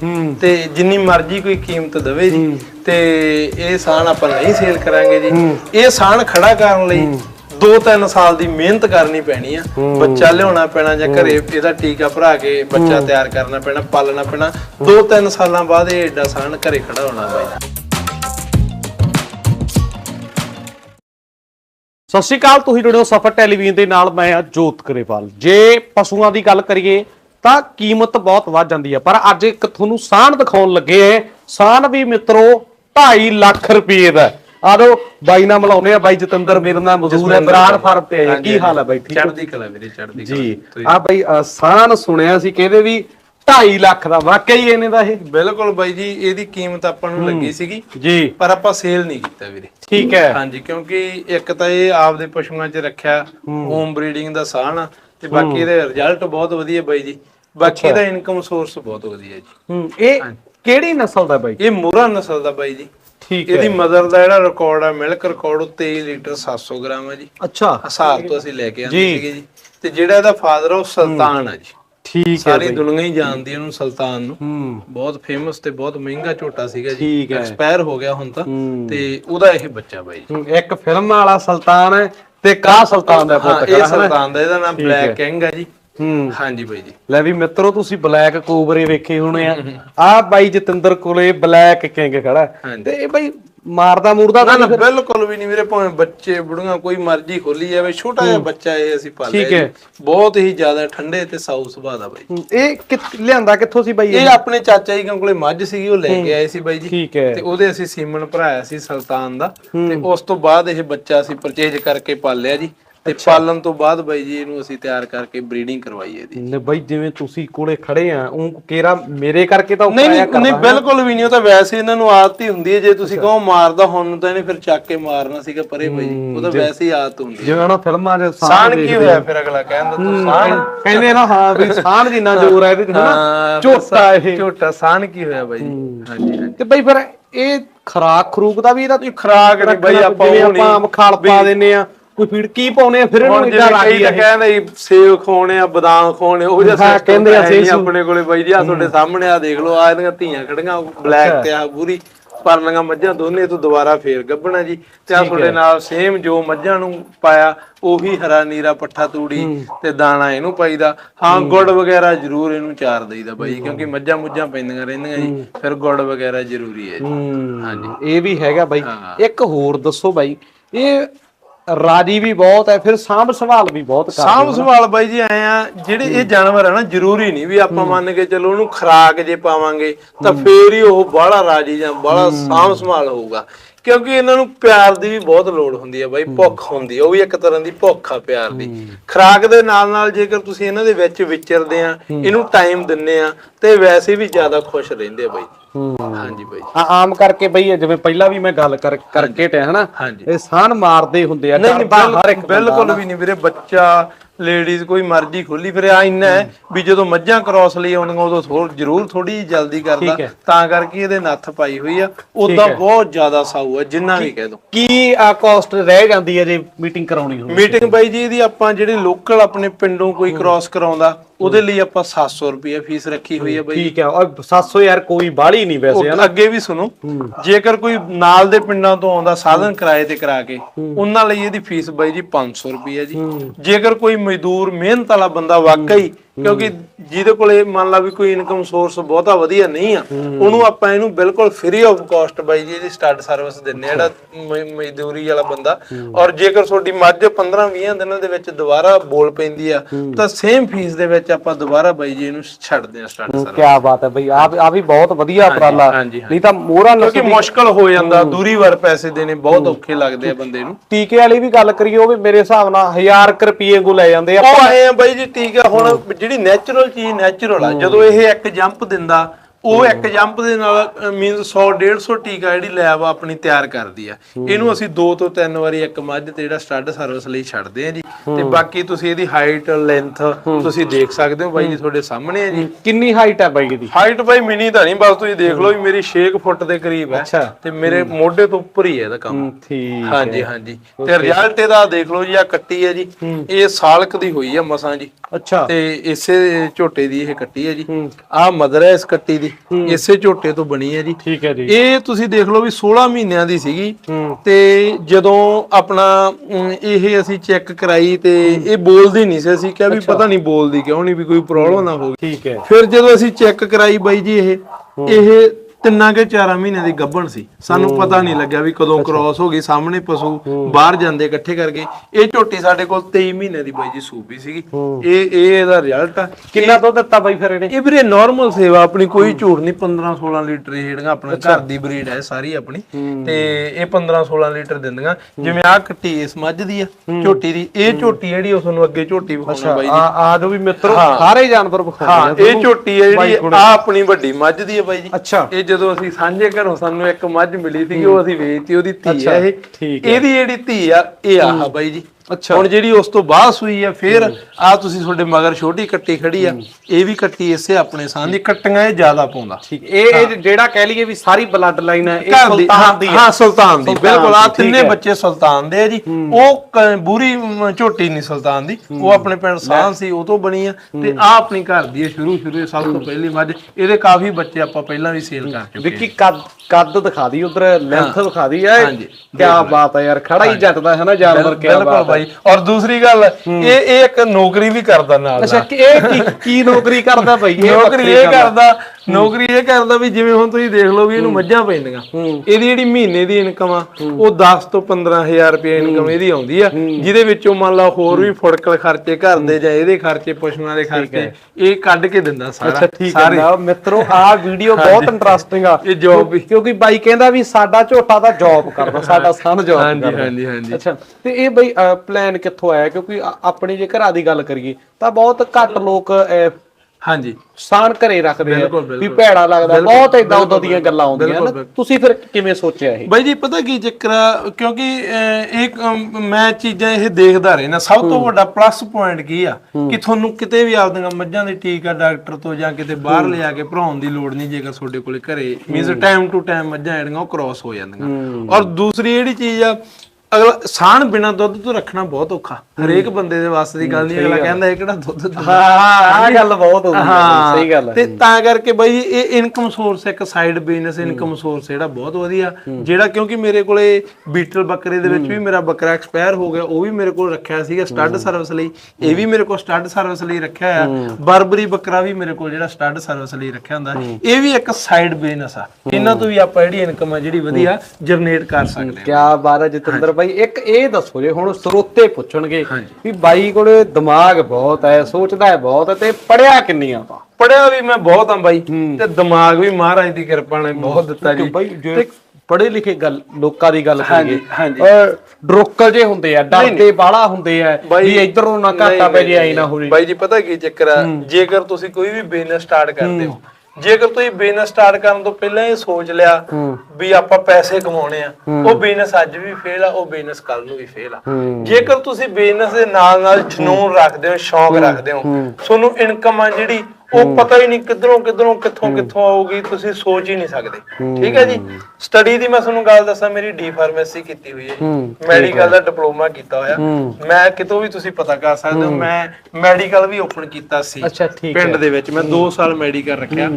ਤੇ ਜਿੰਨੀ ਮਰਜ਼ੀ ਕੋਈ ਕੀਮਤ ਦੇਵੇ ਜੀ ਤੇ ਇਹ ਸਾਨ ਆਪਾਂ ਨਹੀਂ ਸੇਲ ਕਰਾਂਗੇ ਜੀ। ਇਹ ਸਾਨ ਖੜਾ ਕਰਨ ਲਈ 2-3 ਸਾਲ ਦੀ ਮਿਹਨਤ ਕਰਨੀ ਪੈਣੀ ਆ। ਬੱਚਾ ਲਿਆਉਣਾ ਪੈਣਾ ਜਾਂ ਘਰੇ ਇਹਦਾ ਟੀਕਾ ਭਰਾ ਕੇ ਬੱਚਾ ਤਿਆਰ ਕਰਨਾ ਪੈਣਾ ਪਾਲਣਾ ਪੈਣਾ 2-3 ਸਾਲਾਂ ਬਾਅਦ ਇਹ ਏਡਾ ਸਾਨ ਘਰੇ ਖੜਾ ਹੋਣਾ ਬਾਈ। ਸਤਿ ਸ਼੍ਰੀ ਅਕਾਲ ਤੁਸੀਂ ਜੁੜੇ ਹੋ ਸਫਰ ਟੈਲੀਵਿਜ਼ਨ ਦੇ ਨਾਲ ਮੈਂ ਆ ਜੋਤ ਕਰੇਵਾਲ ਜੇ ਪਸ਼ੂਆਂ ਦੀ ਗੱਲ ਕਰੀਏ ਤਾਂ ਕੀਮਤ ਬਹੁਤ ਵੱਧ ਜਾਂਦੀ ਹੈ ਪਰ ਅੱਜ ਇੱਕ ਤੁਹਾਨੂੰ ਸਾਨ ਦਿਖਾਉਣ ਲੱਗੇ ਐ ਸਾਨ ਵੀ ਮਿੱਤਰੋ 2.5 ਲੱਖ ਰੁਪਏ ਦਾ ਆਦੋ ਬਾਈ ਨਾਲ ਮਿਲਾਉਨੇ ਆ ਬਾਈ ਜਤਿੰਦਰ ਮੇਰੇ ਨਾਲ ਮਜ਼ਦੂਰ ਹੈ ਬਰਾੜ ਫਾਰਮ ਤੇ ਆਏ ਕੀ ਹਾਲ ਹੈ ਬਾਈ? ਠੀਕ? ਚੜ੍ਹਦੀ ਕਲਾ ਵੀਰੇ ਚੜ੍ਹਦੀ ਕਲਾ। ਜੀ ਆ ਬਾਈ ਆਸਾਨ ਸੁਣਿਆ ਸੀ ਕਹਿੰਦੇ ਵੀ 2.5 ਲੱਖ ਦਾ ਵਾਕਈ ਇਹਨੇ ਦਾ ਇਹ। ਬਿਲਕੁਲ ਬਾਈ ਜੀ ਇਹਦੀ ਕੀਮਤ ਆਪਾਂ ਨੂੰ ਲੱਗੀ ਸੀਗੀ। ਜੀ। ਪਰ ਆਪਾਂ ਸੇਲ ਨਹੀਂ ਕੀਤਾ ਵੀਰੇ। ਠੀਕ ਹੈ। ਹਾਂਜੀ ਕਿਉਂਕਿ ਇੱਕ ਤਾਂ ਇਹ ਆਪਦੇ ਪਸ਼ੂਆਂ 'ਚ ਰੱਖਿਆ ਹੋਮ ਬਰੀਡਿੰਗ ਦਾ ਆ ਤੇ ਬਾਕੀ ਇਹਦੇ ਰਿਜ਼ਲਟ ਬਹੁਤ ਵਧੀਆ ਬਾਈ ਜੀ। ਬਾਕੀ ਇਹਦਾ ਇਨਕਮ ਸੋਰਸ ਬਹੁਤ ਵਧੀਆ ਜੀ। ਹੂੰ ਇਹ ਕਿਹੜੀ ਨਸਲ ਦਾ ਬਾਈ? ਇਹ ਮੋਹਰਾ ਨਸਲ ਦਾ ਬਾਈ ਜੀ। ਠੀਕ ਇਹਦੀ ਮਦਰ ਦਾ ਜਿਹੜਾ ਰਿਕਾਰਡ ਆ ਮਿਲਕ ਰਿਕਾਰਡ ਉਹ 23 ਲੀਟਰ 700 ਗ੍ਰਾਮ ਹੈ ਜੀ। ਅੱਛਾ। ਹਿਸਾਬ ਤੋਂ ਅਸੀਂ ਲੈ ਕੇ ਆਂਦੇ। ਸੀਗੇ ਜੀ। ਤੇ ਜਿਹੜਾ ਇਹਦਾ ਫਾਦਰ ਉਹ ਸੁਲਤਾਨ ਆ ਜੀ। ਠੀਕ ਹੈ ਸਾਰੀ ਦੁਨੀਆ ਹੀ ਜਾਣਦੀ ਹੈ ਉਹਨੂੰ ਸੁਲਤਾਨ ਨੂੰ। ਹੂੰ। ਬਹੁਤ ਫੇਮਸ ਤੇ ਬਹੁਤ ਮਹਿੰਗਾ ਝੋਟਾ ਸੀਗਾ ਜੀ। ਐਕਸਪਾਇਰ ਹੋ। ਗਿਆ ਹੁਣ ਤਾਂ। ਤੇ ਉਹਦਾ ਇਹ ਬੱਚਾ ਬਾਈ ਇੱਕ ਫਿਲਮ ਵਾਲਾ ਸੁਲਤਾਨ ਹੈ ਤੇ ਕਾ ਸੁਲਤਾਨ ਦਾ ਹਾਂ ਪੁੱਤ ਇਹ ਹੈ ਸੁਲਤਾਨ ਦਾ ਇਹਦਾ ਨਾਮ ਬਲੈਕ। ਕਿੰਗ ਹੈ। ਜੀ। ਹੂੰ। ਹਾਂਜੀ ਬਾਈ ਜੀ। ਲੈ ਵੀ ਮਿੱਤਰੋ ਤੁਸੀਂ ਬਲੈਕ ਕੋਬਰੇ ਵੇਖੇ ਹੋਣੇ ਆ। ਆ ਬਾਈ ਜਤਿੰਦਰ ਕੋਲੇ ਬਲੈਕ ਕਿੰਗ ਖੜਾ। ਹਾਂਜੀ। ਤੇ ਇਹ ਬਾਈ ਮਾਰਦਾ ਮੂਰਦਾ ਨਾ ਤਾਂ ਨਾ ਨਹੀਂ ਫਿਰ? ਬਿਲਕੁਲ ਵੀ ਨਹੀਂ ਵੀਰੇ ਭਾਵੇਂ ਬੱਚੇ ਬੁੜੀਆਂ ਕੋਈ ਮਰਜ਼ੀ ਖੋਲੀ ਜਾਵੇ ਛੋਟਾ ਜਿਹਾ ਬੱਚਾ ਇਹ ਅਸੀਂ ਪਾਲਿਆ ਠੀਕ ਹੈ। ਜੀ। ਬਹੁਤ ਹੀ ਜ਼ਿਆਦਾ ਠੰਡੇ ਤੇ ਸਾਊ ਸੁਭਾਅ ਦਾ ਬਾਈ। ਇਹ ਕਿੱਥ- ਲਿਆਂਦਾ ਕਿੱਥੋਂ ਸੀ ਬਾਈ ਇਹ ਆਪਣੇ ਚਾਚਾ ਜੀ ਕੋਲੇ ਮੱਝ ਸੀਗੀ ਉਹ ਲੈ ਕੇ ਆਏ ਸੀ ਬਾਈ ਜੀ। ਠੀਕ ਹੈ। ਤੇ ਉਹਦੇ ਅਸੀਂ ਸੀਮਨ ਭਰਾਇਆ ਸੀ ਸੁਲਤਾਨ ਦਾ। ਤੇ ਉਸ ਤੋਂ ਬਾਅਦ ਇਹ ਬੱਚਾ ਅਸੀਂ ਪਰਚੇਜ ਕਰਕੇ ਪਾਲਿਆ ਜੀ। ਤੇ ਪਾਲਣ ਤੋਂ ਬਾਅਦ ਬਾਈ ਜੀ ਇਹਨੂੰ ਅਸੀਂ ਤਿਆਰ ਕਰਕੇ ਬਰੀਡਿੰਗ ਕਰਵਾਈ ਇਹਦੀ। ਨੇ ਬਈ ਜਿਵੇਂ ਤੁਸੀਂ ਕੋਲੇ ਖੜੇ ਆ ਉਹ ਕੇਰਾ ਮੇਰੇ ਕਰਕੇ ਤਾਂ ਨਹੀਂ ਨਹੀਂ ਨਹੀਂ ਬਿਲਕੁਲ ਵੀ ਨਹੀਂ ਉਹ ਤਾਂ ਵੈਸੇ ਇਹਨਾਂ ਨੂੰ ਆਦਤ ਹੀ ਹੁੰਦੀ ਹੈ ਜੇ ਤੁਸੀਂ ਕਹੋ ਮਾਰਦਾ ਹੁਣ ਨੂੰ ਤਾਂ ਇਹਨੇ ਫਿਰ ਚੱਕ ਕੇ ਮਾਰਨਾ ਸੀਗਾ ਪਰੇ ਬਾਈ ਜੀ। ਉਹ ਤਾਂ ਵੈਸੇ ਹੀ ਆਦਤ ਹੁੰਦੀ ਹੈ। ਜਿਵੇਂ ਉਹਨਾਂ ਫਿਲਮਾਂ 'ਚ ਸਾਨ ਕੀ ਹੋਇਆ ਫਿਰ ਅਗਲਾ ਕਹਿੰਦਾ ਤੂੰ ਸਾਨ ਕਹਿੰਦੇ ਨਾ ਹਾਂ ਵੀ ਸਾਹ ਜਿੰਨਾ ਜ਼ੋਰ ਹੈ ਇਹਦੇ 'ਚ ਝੋਟਾ ਇਹ। ਝੋਟਾ ਸਾਨ ਕੀ ਹੋਇਆ ਬਾਈ ਜੀ? ਹਾਂਜੀ ਹਾਂਜੀ। ਤੇ ਬਈ ਫਿਰ ਇਹ ਖਰਾਕ ਖਰੂਕ ਦਾ ਵੀ ਇਹਦਾ ਤੁਸੀਂ ਖਰਾਕ ਨਹੀਂ ਬਾਈ ਆਪਾਂ ਉਹ ਆਪਾਂ ਆਮ ਖਾਲ ਪਾ ਦਿੰਨੇ ਆ। ਕੋਈ ਫੀਡ ਕੀ ਪਾਉਨੇ ਆ ਫਿਰ ਇਹਨੂੰ ਹੁਣ ਇਦਾਂ ਜਿਵੇਂ ਲੱਗੀ ਕਈ ਤਾਂ ਕਹਿੰਦੇ ਜੀ ਸੇਬ ਖੋਣੇ ਆ ਬਦਾਮ ਖੋਣੇ ਉਹ ਜਿਹਾ ਹਾਂ, system ਕਹਿੰਦੇ ਆ ਹੈ ਨੀ ਸੇਬ ਆਪਣੇ ਕੋਲੇ ਬਾਈ ਜੀ ਆ ਤੁਹਾਡੇ ਸਾਹਮਣੇ ਆ ਦੇਖ ਲਓ ਆ ਇਹਦੀਆਂ ਧੀਆਂ ਖੜੀਆਂ ਬਲੈਕ ਤੇ ਆ ਪੂਰੀ ਪਰਲੀਆਂ ਮੱਝਾਂ ਦੋਨੇ ਤੋਂ ਦੁਬਾਰਾ ਫੇਰ ਗੱਭਣਾ ਜੀ। ਤੇ ਆ ਤੁਹਾਡੇ ਨਾਲ ਸੇਮ ਜੋ ਮੱਝਾਂ ਨੂੰ ਪਾਇਆ ਉਹੀ ਹਰਾ ਨੀਰਾ ਪੱਠਾ ਤੂੜੀ ਤੇ ਦਾਣਾ ਇਹਨੂੰ ਪਾਈਦਾ। ਹਾਂ ਗੁੜ ਵਗੈਰਾ ਜ਼ਰੂਰ ਇਹਨੂੰ ਚਾਰ ਦਈਦਾ ਬਾਈ ਕਿਉਂਕਿ ਮੱਝਾਂ ਮੁੱਝਾਂ ਪੈਂਦੀਆਂ ਰਹਿੰਦੀਆਂ ਜੀ ਫਿਰ ਗੁੜ ਵਗੈਰਾ ਜ਼ਰੂਰੀ ਹੈ ਜੀ। ਹਾਂਜੀ। ਇਹ ਵੀ ਹੈਗਾ ਬਾਈ। ਇੱਕ ਹੋਰ ਦੱਸੋ ਬਾਈ ਇਹ ਰਾਜੀ ਵੀ ਬਹੁਤ ਹੈ ਫਿਰ ਸਾਂਭ ਸੰਭਾਲ ਵੀ ਬਹੁਤ ਕਰ ਸਾਂਭ ਸੰਭਾਲ ਬਾਈ ਜੀ ਆਏ ਆ ਜਿਹੜੇ ਇਹ ਜਾਨਵਰ ਆ ਨਾ ਜ਼ਰੂਰੀ ਨਹੀਂ ਵੀ ਆਪਾਂ ਮੰਨ ਕੇ ਚਲੋ ਉਹਨੂੰ ਖਰਾਕ ਜੇ ਪਾਵਾਂਗੇ ਤਾਂ ਫੇਰ ਹੀ ਉਹ ਬਾਹਲਾ ਰਾਜੀ ਜਾਂ ਬਾਹਲਾ ਸਾਂਭ ਸੰਭਾਲ ਹੋਊਗਾ। ਕਿਉਂਕਿ ਇਹਨਾਂ ਨੂੰ ਪਿਆਰ ਦੀ ਵੀ ਬਹੁਤ ਲੋੜ ਹੁੰਦੀ ਹੈ ਬਾਈ ਭੁੱਖ ਹੁੰਦੀ ਹੈ ਉਹ ਵੀ ਇੱਕ ਤਰ੍ਹਾਂ ਦੀ ਭੁੱਖ ਆ ਪਿਆਰ ਦੀ। ਖਰਾਕ ਦੇ ਨਾਲ ਨਾਲ ਜੇਕਰ ਤੁਸੀਂ ਇਹਨਾਂ ਦੇ ਵਿੱਚ ਵਿਚਰਦੇ ਆ ਇਹਨੂੰ ਟਾਈਮ ਦਿੰਨੇ ਆ ਤੇ ਵੈਸੇ ਵੀ ਜ਼ਿਆਦਾ ਖੁਸ਼ ਰਹਿੰਦੇ ਆ ਬਾਈ। ਹਾਂਜੀ ਬਾਈ ਆ- ਆਮ ਕਰਕੇ ਬਈ ਜਿਵੇਂ ਪਹਿਲਾਂ ਵੀ ਮੈਂ ਗੱਲ ਕਰ ਕਰਕੇ ਟਿਆ ਹਨਾ। ਇਹ ਸਾਨ ਮਾਰਦੇ ਹੁੰਦੇ ਆ ਨਹੀਂ ਹਰ ਇੱਕ ਬਿਲਕੁਲ ਵੀ ਨਹੀਂ ਵੀਰੇ ਬੱਚਾ ਲੇਡੀਜ਼ ਕੋਈ ਮਰਜ਼ੀ ਖੋਲੀ ਫਿਰ ਆ ਇੰਨਾ ਵੀ ਜਦੋਂ ਮੱਝਾਂ ਕ੍ਰਾਸ ਲਈ ਆਉਂਦੀਆਂ ਉਦੋਂ ਥੋੜ ਜ਼ਰੂਰ ਥੋੜੀ ਜਲਦੀ ਕਰਦਾ। ਤਾਂ ਕਰਕੇ ਇਹਦੇ ਨੱਥ ਪਾਈ ਹੋਈ ਆ। ਉਦਾਂ ਬਹੁਤ ਜ਼ਿਆਦਾ ਸਾਊ ਹੈ ਜਿੰਨਾ ਵੀ ਕਹਿ ਦੋ। ਕੀ ਆ ਕਾਸਟ ਰਹਿ ਜਾਂਦੀ ਹੈ ਜੇ ਮੀਟਿੰਗ ਕਰਾਉਣੀ ਹੋਵੇ ਮੀਟਿੰਗ ਬਾਈ ਜੀ ਇਹਦੀ ਆਪਾਂ ਜਿਹੜੇ ਲੋਕਲ ਆਪਣੇ ਪਿੰਡੋਂ ਕੋਈ ਕ੍ਰਾਸ ਕਰਾਉਂਦਾ ਉਹਦੇ ਲਈ ਆਪਾਂ 700 ਰੁਪਏ ਫੀਸ ਰੱਖੀ ਹੋਈ ਹੈ ਬਾਈ। ਠੀਕ ਹੈ ਔਰ 700 ਯਾਰ ਕੋਈ ਬਾਹਲੀ ਨਹੀਂ ਵੈਸੇ ਉਹ ਅੱਗੇ ਵੀ ਸੁਣੋ ਜੇਕਰ ਕੋਈ ਨਾਲ ਦੇ ਪਿੰਡਾਂ ਤੋਂ ਆਉਂਦਾ ਸਾਧਨ ਕਿਰਾਏ ਤੇ ਕਰਾ ਕੇ ਉਹਨਾਂ ਲਈ ਇਹਦੀ ਫੀਸ ਬਾਈ ਜੀ 500 ਰੁਪਏ ਹੈ ਜੀ। ਜੇਕਰ ਕੋਈ ਮਜ਼ਦੂਰ ਮਿਹਨਤ ਵਾਲਾ ਬੰਦਾ ਵਾਕਈ ਕਿਉਂਕਿ ਜਿਹਦੇ ਕੋਲੇ ਮੰਨ ਲਾ ਵੀ ਕੋਈ ਇਨਕਮ ਸੋਰਸ ਬਹੁਤਾ ਵਧੀਆ ਨਹੀਂ ਆ ਉਹਨੂੰ ਆਪਾਂ ਇਹਨੂੰ ਬਿਲਕੁਲ ਫ੍ਰੀ ਆਫ ਕਾਸਟ ਬਾਈ ਜੀ ਇਹਦੀ ਸਟਾਰਟ ਸਰਵਿਸ ਦਿੰਨੇ ਆ ਜਿਹੜਾ ਮਜ਼ਦੂਰੀ ਵਾਲਾ ਬੰਦਾ। ਔਰ ਜੇਕਰ ਤੁਹਾਡੀ ਮੱਝ 15 20 ਦਿਨਾਂ ਦੇ ਵਿੱਚ ਦੁਬਾਰਾ ਬੋਲ ਪੈਂਦੀ ਆ ਤਾਂ ਸੇਮ ਫੀਸ ਦੇ ਵਿੱਚ ਆਪਾਂ ਦੁਬਾਰਾ ਬਾਈ ਜੀ ਇਹਨੂੰ ਛੱਡਦੇ ਆ ਸਟਾਰਟ ਸਰਵਿਸ ਕੀ ਬਾਤ ਹੈ ਬਈ ਆ ਆ ਵੀ ਬਹੁਤ ਵਧੀਆ ਉਪਰਾਲਾ। ਨਹੀਂ ਤਾਂ ਮੋਹਰਾ ਕਿਉਂਕਿ ਮੁਸ਼ਕਲ ਹੋ ਜਾਂਦਾ ਦੂਰੀ ਵਾਰ ਪੈਸੇ ਦੇਣੇ ਬਹੁਤ ਔਖੇ ਲੱਗਦੇ ਆ ਬੰਦੇ ਨੂੰ। ਟੀਕੇ ਵਾਲੀ ਵੀ ਗੱਲ ਕਰੀਏ ਉਹ ਵੀ ਮੇਰੇ ਹਿਸਾਬ ਨਾਲ 1000 ਰੁਪਏ ਕੋ ਲੈ ਜਾਂਦੇ ਆ। ਉਹ ਆਏ ਆ ਬਾਈ ਜੀ ਠੀਕ ਆ ਹੁਣ ਜਿਹੜੀ ਨੈਚੁਰਲ ਚੀਜ਼ ਨੈਚੁਰਲ ਆ ਜਦੋਂ ਇਹ ਇੱਕ ਜੰਪ ਦਿੰਦਾ ਉਹ ਇੱਕ ਜੰਪ ਦੇ ਨਾਲ ਮੀਨਸ 100 150 ਟੀਕਾ ਜਿਹੜੀ ਲੈਬ ਆਪਣੀ ਤਿਆਰ ਕਰਦੀ ਆ। ਇਹਨੂੰ ਅਸੀਂ ਦੋ ਤੋਂ ਤਿੰਨ ਵਾਰੀ ਇੱਕ ਮੱਝ ਤੇ ਜਿਹੜਾ ਸਟੱਡ ਸਰਵਿਸ ਲਈ ਛੱਡਦੇ ਆ ਜੀ। ਤੇ ਬਾਕੀ ਤੁਸੀਂ ਇਹਦੀ ਹਾਈਟ ਲੈਂਥ ਤੁਸੀਂ ਦੇਖ ਸਕਦੇ ਹੋ ਬਾਈ ਜੀ ਤੁਹਾਡੇ ਸਾਹਮਣੇ ਆ ਜੀ। ਕਿੰਨੀ ਹਾਈਟ ਹੈ ਬਾਈ ਇਹਦੀ? ਹਾਈਟ ਬਾਈ ਮਿਨੀ ਤਾਂ ਨਹੀਂ ਬਸ ਤੁਸੀਂ ਦੇਖ ਲਓ ਵੀ ਮੇਰੀ 6 ਫੁੱਟ ਦੇ ਕਰੀਬ ਹੈ। ਤੇ ਮੇਰੇ ਮੋਢੇ ਤੋਂ ਉੱਪਰ ਹੀ ਹੈ ਇਹਦਾ ਕੰਮ। ਠੀਕ ਹਾਂਜੀ ਹਾਂਜੀ। ਤੇ ਰਿਜ਼ਲਟ ਇਹਦਾ ਦੇਖ ਲਓ ਜੀ ਆ ਕੱਟੀ ਹੈ ਜੀ। ਇਹ ਸਾਲਕ ਦੀ ਹੋਈ ਹੈ ਮਸਾਂ ਜੀ। ਅੱਛਾ। ਤੇ ਇਸੇ ਝੋਟੇ ਦੀ ਇਹ ਕੱਟੀ ਹੈ ਜੀ। ਆ ਮਦਰ ਹੈ ਇਸ ਕੱਟੀ ਦੀ। ਇਸੇ ਝੋਟੇ ਤੋਂ ਬਣੀ ਹੈ ਜੀ। ਠੀਕ ਹੈ ਜੀ। ਇਹ ਤੁਸੀਂ ਦੇਖ ਲਓ ਵੀ 16 ਮਹੀਨਿਆਂ ਦੀ ਸੀਗੀ। ਤੇ ਜਦੋਂ ਆਪਣਾ ਇਹ ਅਸੀਂ ਚੈੱਕ ਕਰਾਈ ਤੇ ਇਹ ਬੋਲਦੀ ਨਹੀਂ ਸੀ। ਅਸੀਂ ਕਿਹਾ ਵੀ ਪਤਾ ਨਹੀਂ ਬੋਲਦੀ ਕਿਉਂ ਨਹੀਂ ਵੀ ਕੋਈ ਪ੍ਰੋਬਲਮ ਨਾ ਹੋਵੇ। ਠੀਕ ਹੈ। ਫਿਰ ਜਦੋਂ ਅਸੀਂ ਚੈੱਕ ਕਰਾਈ ਬਾਈ ਜੀ ਇਹ ਇਹ ਤਿੰਨਾਂ ਕੇ ਚਾਰਾਂ ਮਹੀਨਿਆਂ ਦੀ ਗੱਭਣ ਸੀ। ਸਾਨੂੰ ਪਤਾ ਨਹੀਂ ਲੱਗਿਆ ਵੀ ਕਦੋਂ ਕ੍ਰਾਸ ਹੋ ਗਈ ਸਾਹਮਣੇ ਪਸ਼ੂ ਬਾਹਰ ਜਾਂਦੇ ਇਕੱਠੇ ਕਰਕੇ। ਇਹ ਝੋਟੀ ਸਾਡੇ ਕੋਲ 23 ਮਹੀਨਿਆਂ ਦੀ ਬਾਈ ਜੀ ਸੂਪੀ ਸੀਗੀ। ਇਹ ਇਹ ਇਹਦਾ ਰਿਜ਼ਲਟ ਆ। ਕਿੰਨਾ ਦੁੱਧ ਦਿੱਤਾ ਬਾਈ ਫਿਰ ਇਹਨੇ? ਇਹ ਵੀਰੇ ਨਾਰਮਲ ਸੇਵਾ ਆਪਣੀ ਕੋਈ ਝੂਠ ਨਹੀਂ 15 16 ਲੀਟਰ ਜਿਹੜੀਆਂ ਆਪਣਾ ਘਰ ਦੀ ਬਰੀਡ ਹੈ ਸਾਰੀ ਆਪਣੀ। ਤੇ ਇਹ 15 16 ਲੀਟਰ ਦਿੰਦੀਆਂ। ਜਿਵੇਂ ਆਹ ਕੱਟੀ ਇਸ ਮੱਝ ਦੀ ਆ ਝੋਟੀ ਦੀ ਇਹ ਝੋਟੀ ਜਿਹੜੀ ਉਸ ਨੂੰ ਅੱਗੇ ਝੋਟੀ ਵਿਖਾਉਣਾ ਬਾਈ ਆ ਆ ਜੋ ਵੀ ਮਿੱਤਰੋ ਸਾਰੇ ਜਾਨਵਰ ਵਿਖਾਉਂਦੇ ਹਾਂ ਆ ਇਹ। ਝੋਟੀ ਹੈ ਜਿਹੜੀ ਆ ਆਪਣੀ ਵੱਡੀ ਮੱਝ ਦੀ ਹੈ ਬਾਈ ਜੀ। ਅੱਛਾ। ਇਹ ਜਦੋਂ ਅਸੀਂ ਸਾਂਝੇ ਘਰੋਂ ਸਾਨੂੰ ਇੱਕ ਮੱਝ ਮਿਲੀ ਸੀਗੀ ਉਹ ਅਸੀਂ ਵੇਚਤੀ ਉਹਦੀ ਧੀ ਆ ਇਹ। ਇਹਦੀ ਜਿਹੜੀ ਧੀ ਆ ਇਹ ਆਹ ਬਾਈ ਜੀ। ਅੱਛਾ। ਹੁਣ ਜਿਹੜੀ ਉਸ ਤੋਂ ਬਾਅਦ ਸੂਈ ਆ ਫਿਰ ਆ ਤੁਸੀਂ ਤੁਹਾਡੇ ਮਗਰ ਛੋਟੀ ਕੱਟੀ ਖੜੀ ਆ ਇਹ ਵੀ ਕੱਟੀ ਇਸੇ ਆਪਣੇ ਸਾਹ ਦੀ। ਕੱਟੀਆਂ ਇਹ ਜ਼ਿਆਦਾ ਪਾਉਂਦਾ। ਠੀਕ। ਇਹ ਇਹ ਜਿਹੜਾ ਕਹਿ ਲਈਏ ਵੀ ਸਾਰੀ ਬਲੱਡ ਲਾਈਨ ਹੈ ਇਹ ਸੁਲਤਾਨ ਦੀ ਹੈ। ਹਾਂ ਸੁਲਤਾਨ ਦੀ। ਬਿਲਕੁਲ ਆ ਤਿੰਨੇ। ਬੱਚੇ ਸੁਲਤਾਨ ਦੇ ਆ ਜੀ। ਉਹ ਬੂਰੀ ਝੋਟੀ ਨਹੀਂ ਸੁਲਤਾਨ ਦੀ। ਉਹ ਆਪਣੇ ਪਿੰਡ ਸਾਨ ਸੀ ਉਹ ਤੋਂ ਬਣੀ ਆ। ਤੇ ਆ ਆਪਣੀ ਘਰ ਦੀ ਸ਼ੁਰੂ ਸ਼ੁਰੂ ਸਭ ਤੋਂ ਪਹਿਲੀ ਮੱਝ। ਇਹਦੇ ਕਾਫੀ ਬੱਚੇ ਆਪਾਂ ਪਹਿਲਾਂ ਵੀ ਸੇਲ ਕਰ ਚੁੱਕੇ ਵਿੱਕੀ ਕੱਦ ਕੱਦ ਦਿਖਾ ਦੀ ਉਧਰ ਲੈਂਥ ਦਿਖਾ ਦੀ। ਹਾਂਜੀ, ਕੀ ਬਾਤ ਹੈ ਯਾਰ ਖੜਾ ਹੀ ਜੱਟਦਾ ਹੈ ਨਾ ਜਾਨਵਰ ਕੀ ਬਿਲਕੁਲ ਬਾਤ ਬਾਈ। ਔਰ ਦੂਸਰੀ ਗੱਲ ਇਹ ਇਹ ਇੱਕ ਨੌਕਰੀ ਵੀ ਕਰਦਾ ਨਾਲ ਅੱਛਾ ਇਹ ਕੀ ਕੀ ਨੌਕਰੀ ਕਰਦਾ ਬਾਈ? ਇਹ ਨੌਕਰੀ ਇਹ। ਕਰਦਾ ਨੌਕਰੀ ਇਹ ਕਰਦਾ ਵੀ ਜਿਵੇਂ ਹੁਣ ਤੁਸੀਂ ਦੇਖ ਲਓ ਵੀ ਇਹਨੂੰ ਮੱਝਾਂ ਪੈਂਦੀਆਂ। ਇਹਦੀ ਜਿਹੜੀ ਮਹੀਨੇ ਦੀ ਇਨਕਮ ਆ ਉਹ 10 ਤੋਂ 15000 ਰੁਪਏ ਇਨਕਮ ਇਹਦੀ ਆਉਂਦੀ ਆ ਜਿਹਦੇ ਵਿੱਚੋਂ ਮੰਨ ਲਓ ਹੋਰ ਵੀ ਫੁੜਕਲ ਖਰਚੇ ਘਰ ਦੇ ਜਾਂ ਇਹਦੇ ਖਰਚੇ ਪਸ਼ੂਆਂ ਦੇ ਖਰਚੇ ਇਹ ਕੱਢ ਕੇ ਦਿੰਦਾ ਸਾਰਾ। ਅੱਛਾ ਠੀਕ ਹੈ। ਨਾ ਮਿੱਤਰੋ ਆ ਵੀਡੀਓ ਬਹੁਤ ਇੰਟਰਸਟਿੰਗ ਆ। ਇਹ job ਵੀ- ਕਿਉਂਕਿ ਬਾਈ ਕਹਿੰਦਾ ਵੀ ਸਾਡਾ ਝੋਟਾ ਤਾਂ ਜੌਬ ਕਰਦਾ ਸਾਡਾ ਸਨ ਜੌਬ ਹਾਂਜੀ ਕਰਦਾ। ਹਾਂਜੀ ਹਾਂਜੀ। ਅੱਛਾ ਤੇ ਇਹ ਬਈ ਪਲਾਨ ਕਿੱਥੋਂ ਆਇਆ? ਕਿਉਂਕਿ ਆਪਣੀ ਜੇ ਘਰਾਂ ਦੀ ਗੱਲ ਕਰੀਏ ਤਾਂ ਬਹੁਤ ਘੱਟ ਲੋਕ ਹਾਂਜੀ। ਸਾਨ ਘਰੇ ਰੱਖਦੇ ਆ। ਬਿਲਕੁਲ, ਵੀ ਬਿਲਕੁਲ। ਭੈੜਾ ਲੱਗਦਾ ਬਿਲਕੁਲ, ਬਹੁਤ ਇਦਾਂ ਉਦਾਂ ਦੀਆਂ ਗੱਲਾਂ ਆਉਂਦੀਆਂ ਬਿਲਕੁਲ, ਨਾ। ਬਿਲਕੁਲ। ਤੁਸੀਂ ਫਿਰ ਕਿਵੇਂ ਸੋਚਿਆ ਇਹ? ਬਾਈ ਜੀ ਪਤਾ ਕੀ ਚੱਕਰ ਆ? ਕਿਉਂਕਿ ਅਹ, ਇਹ ਅਮ, ਮੈਂ ਚੀਜ਼ਾਂ ਇਹ ਦੇਖਦਾ ਰਹਿਣਾ ਸਭ ਤੋਂ ਵੱਡਾ ਪਲੱਸ ਪੁਆਇੰਟ ਕੀ ਆ? ਕਿ ਤੁਹਾਨੂੰ ਕਿਤੇ ਵੀ ਆਪਦੀਆਂ ਮੱਝਾਂ ਦੇ ਟੀਕਾ ਡਾਕਟਰ ਤੋਂ ਜਾਂ ਕਿਤੇ ਬਾਹਰ ਲਿਆ ਕੇ ਭਰਾਉਣ ਦੀ ਲੋੜ ਨਹੀਂ ਜੇਕਰ ਤੁਹਾਡੇ ਕੋਲੇ ਘਰੇ ਮੀਨਸ ਟਾਈਮ ਟੂ ਟਾਈਮ ਮੱਝਾਂ ਜਿਹੜੀਆਂ ਉਹ ਕ੍ਰਾਸ ਹੋ ਜਾਂਦੀਆਂ। ਔਰ ਦੂਸਰੀ ਜਿਹੜੀ ਚੀਜ਼ ਆ ਅਗਲਾ ਸਾਣ ਬਿਨਾ ਦੁੱਧ ਤੋਂ ਰੱਖਣਾ ਬਹੁਤ ਔਖਾ। ਹਰੇਕ ਬੰਦੇ ਦੇ ਵਾਸਤੇ ਦੀ ਗੱਲ ਨਹੀਂ ਅਗਲਾ ਕਹਿੰਦਾ ਇਹ ਕਿਹੜਾ ਦੁੱਧ ਦਿੰਦਾ? ਹਾਂ ਆ ਗੱਲ ਬਹੁਤ ਹੁੰਦੀ ਹੈ ਸਹੀ ਗੱਲ ਹੈ। ਤੇ ਤਾਂ ਕਰਕੇ ਬਈ ਇਹ ਇਨਕਮ ਸੋਰਸ ਇੱਕ ਸਾਈਡ ਬਿਜ਼ਨਸ ਇਨਕਮ ਸੋਰਸ ਜਿਹੜਾ ਬਹੁਤ ਵਧੀਆ। ਜਿਹੜਾ ਕਿਉਂਕਿ ਮੇਰੇ ਕੋਲੇ ਬੀਟਲ ਬੱਕਰੇ ਦੇ ਵਿੱਚ ਵੀ ਮੇਰਾ ਬੱਕਰਾ ਐਕਸਪਾਇਰ ਹੋ ਗਿਆ ਉਹ ਵੀ ਮੇਰੇ ਕੋਲ ਰੱਖਿਆ ਸੀਗਾ ਸਟੱਡ ਸਰਵਿਸ ਲਈ। ਇਹ ਵੀ ਮੇਰੇ ਕੋਲ ਸਟੱਡ ਸਰਵਿਸ ਲਈ ਰੱਖਿਆ ਆ ਬਰਬਰੀ ਬੱਕਰਾ ਵੀ ਮੇਰੇ ਕੋਲ ਜਿਹੜਾ ਸਟੱਡ ਸਰਵਿਸ ਲਈ ਰੱਖਿਆ ਹੁੰਦਾ। ਇਹ ਵੀ ਇੱਕ ਸਾਈਡ ਬਿਜ਼ਨਸ ਆ। ਇਹਨਾਂ ਤੋਂ ਵੀ ਆਪਾਂ ਜਿਹੜੀ ਇਨਕਮ ਆ ਜਿਹੜੀ ਵਧੀਆ ਜਨਰੇਟ ਕਰ ਸਕਦੇ ਆ ਕਿਆ ਬਾਤ ਹੈ ਜਤਿੰਦਰ ਬਾਈ ਇੱਕ ਇਹ ਦੱਸੋ ਜੇ ਹੁਣ ਸਰੋਤੇ ਪੁੱਛਣਗੇ ਵੀ ਬਾਈ ਕੋਲੇ ਦਿਮਾਗ ਬਹੁਤ ਹੈ ਸੋਚਦਾ ਹੈ ਬਹੁਤ ਹੈ ਤੇ ਪੜਿਆ ਕਿੰਨੀਆਂ ਵਾ ਪੜਿਆ ਵੀ ਮੈਂ ਬਹੁਤ ਆ ਬਾਈ ਤੇ ਦਿਮਾਗ ਵੀ ਮਹਾਰਾਜ ਦੀ ਕਿਰਪਾ ਨੇ ਬਹੁਤ ਦਿੱਤਾ ਜੀ। ਬਾਈ ਜੇ ਪੜੇ ਲਿਖੇ ਗੱਲ ਲੋਕਾਂ ਦੀ ਗੱਲ ਕਰੀਏ। ਅਹ, ਡਰੋਕਲ ਜੇ ਹੁੰਦੇ ਆ ਡਰਦੇ ਬਾਲਾ ਹੁੰਦੇ ਆ ਵੀ ਇਧਰੋਂ ਨਾ ਘਾਟਾ ਪੈ ਜੇ ਨਾ ਹੋ ਜੇ। ਬਾਈ ਜੀ ਪਤਾ ਕੀ ਚੱਕਰ ਆ? ਜੇਕਰ ਤੁਸੀਂ ਕੋਈ ਵੀ ਬਿਜ਼ਨਸ ਸਟਾਰਟ ਕਰਦੇ ਹੋ ਜੇਕਰ ਤੁਸੀਂ ਬਿਜ਼ਨਸ ਸਟਾਰਟ ਕਰਨ ਤੋਂ ਪਹਿਲਾਂ ਇਹ ਸੋਚ ਲਿਆ ਵੀ ਆਪਾਂ ਪੈਸੇ ਕਮਾਉਣੇ ਆ ਉਹ ਬਿਜ਼ਨਸ ਅੱਜ ਵੀ ਫੇਲ ਆ ਉਹ ਬਿਜ਼ਨਸ ਕੱਲ ਨੂੰ ਵੀ ਫੇਲ ਆ। ਜੇਕਰ ਤੁਸੀਂ ਬਿਜ਼ਨਸ ਦੇ ਨਾਲ ਨਾਲ ਜਨੂਨ ਰੱਖਦੇ ਹੋ ਸ਼ੌਂਕ ਰੱਖਦੇ ਹੋ ਤੁਹਾਨੂੰ ਇਨਕਮ ਆ ਜਿਹੜੀ ਉਹ ਪਤਾ ਹੀ ਨਹੀਂ ਕਿੱਧਰੋਂ ਕਿੱਧਰੋਂ ਕਿੱਥੋਂ ਕਿੱਥੋਂ ਆਊਗੀ ਤੁਸੀਂ ਸੋਚ ਹੀ ਨਹੀਂ ਸਕਦੇ। ਠੀਕ ਹੈ ਜੀ? ਸਟੱਡੀ ਦੀ ਮੈਂ ਤੁਹਾਨੂੰ ਗੱਲ ਦੱਸਾਂ ਮੇਰੀ ਡੀ ਫਾਰਮੇਸੀ ਕੀਤੀ ਹੋਈ ਹੈ ਮੈਡੀਕਲ ਦਾ ਡਿਪਲੋਮਾ ਕੀਤਾ ਹੋਇਆ। ਮੈਂ ਕਿਤੋਂ ਵੀ ਤੁਸੀਂ ਪਤਾ ਕਰ ਸਕਦੇ ਹੋ ਮੈਂ ਮੈਡੀਕਲ ਵੀ ਓਪਨ ਕੀਤਾ ਸੀ। ਪਿੰਡ ਦੇ ਵਿੱਚ ਮੈਂ 2 ਸਾਲ ਮੈਡੀਕਲ ਰੱਖਿਆ।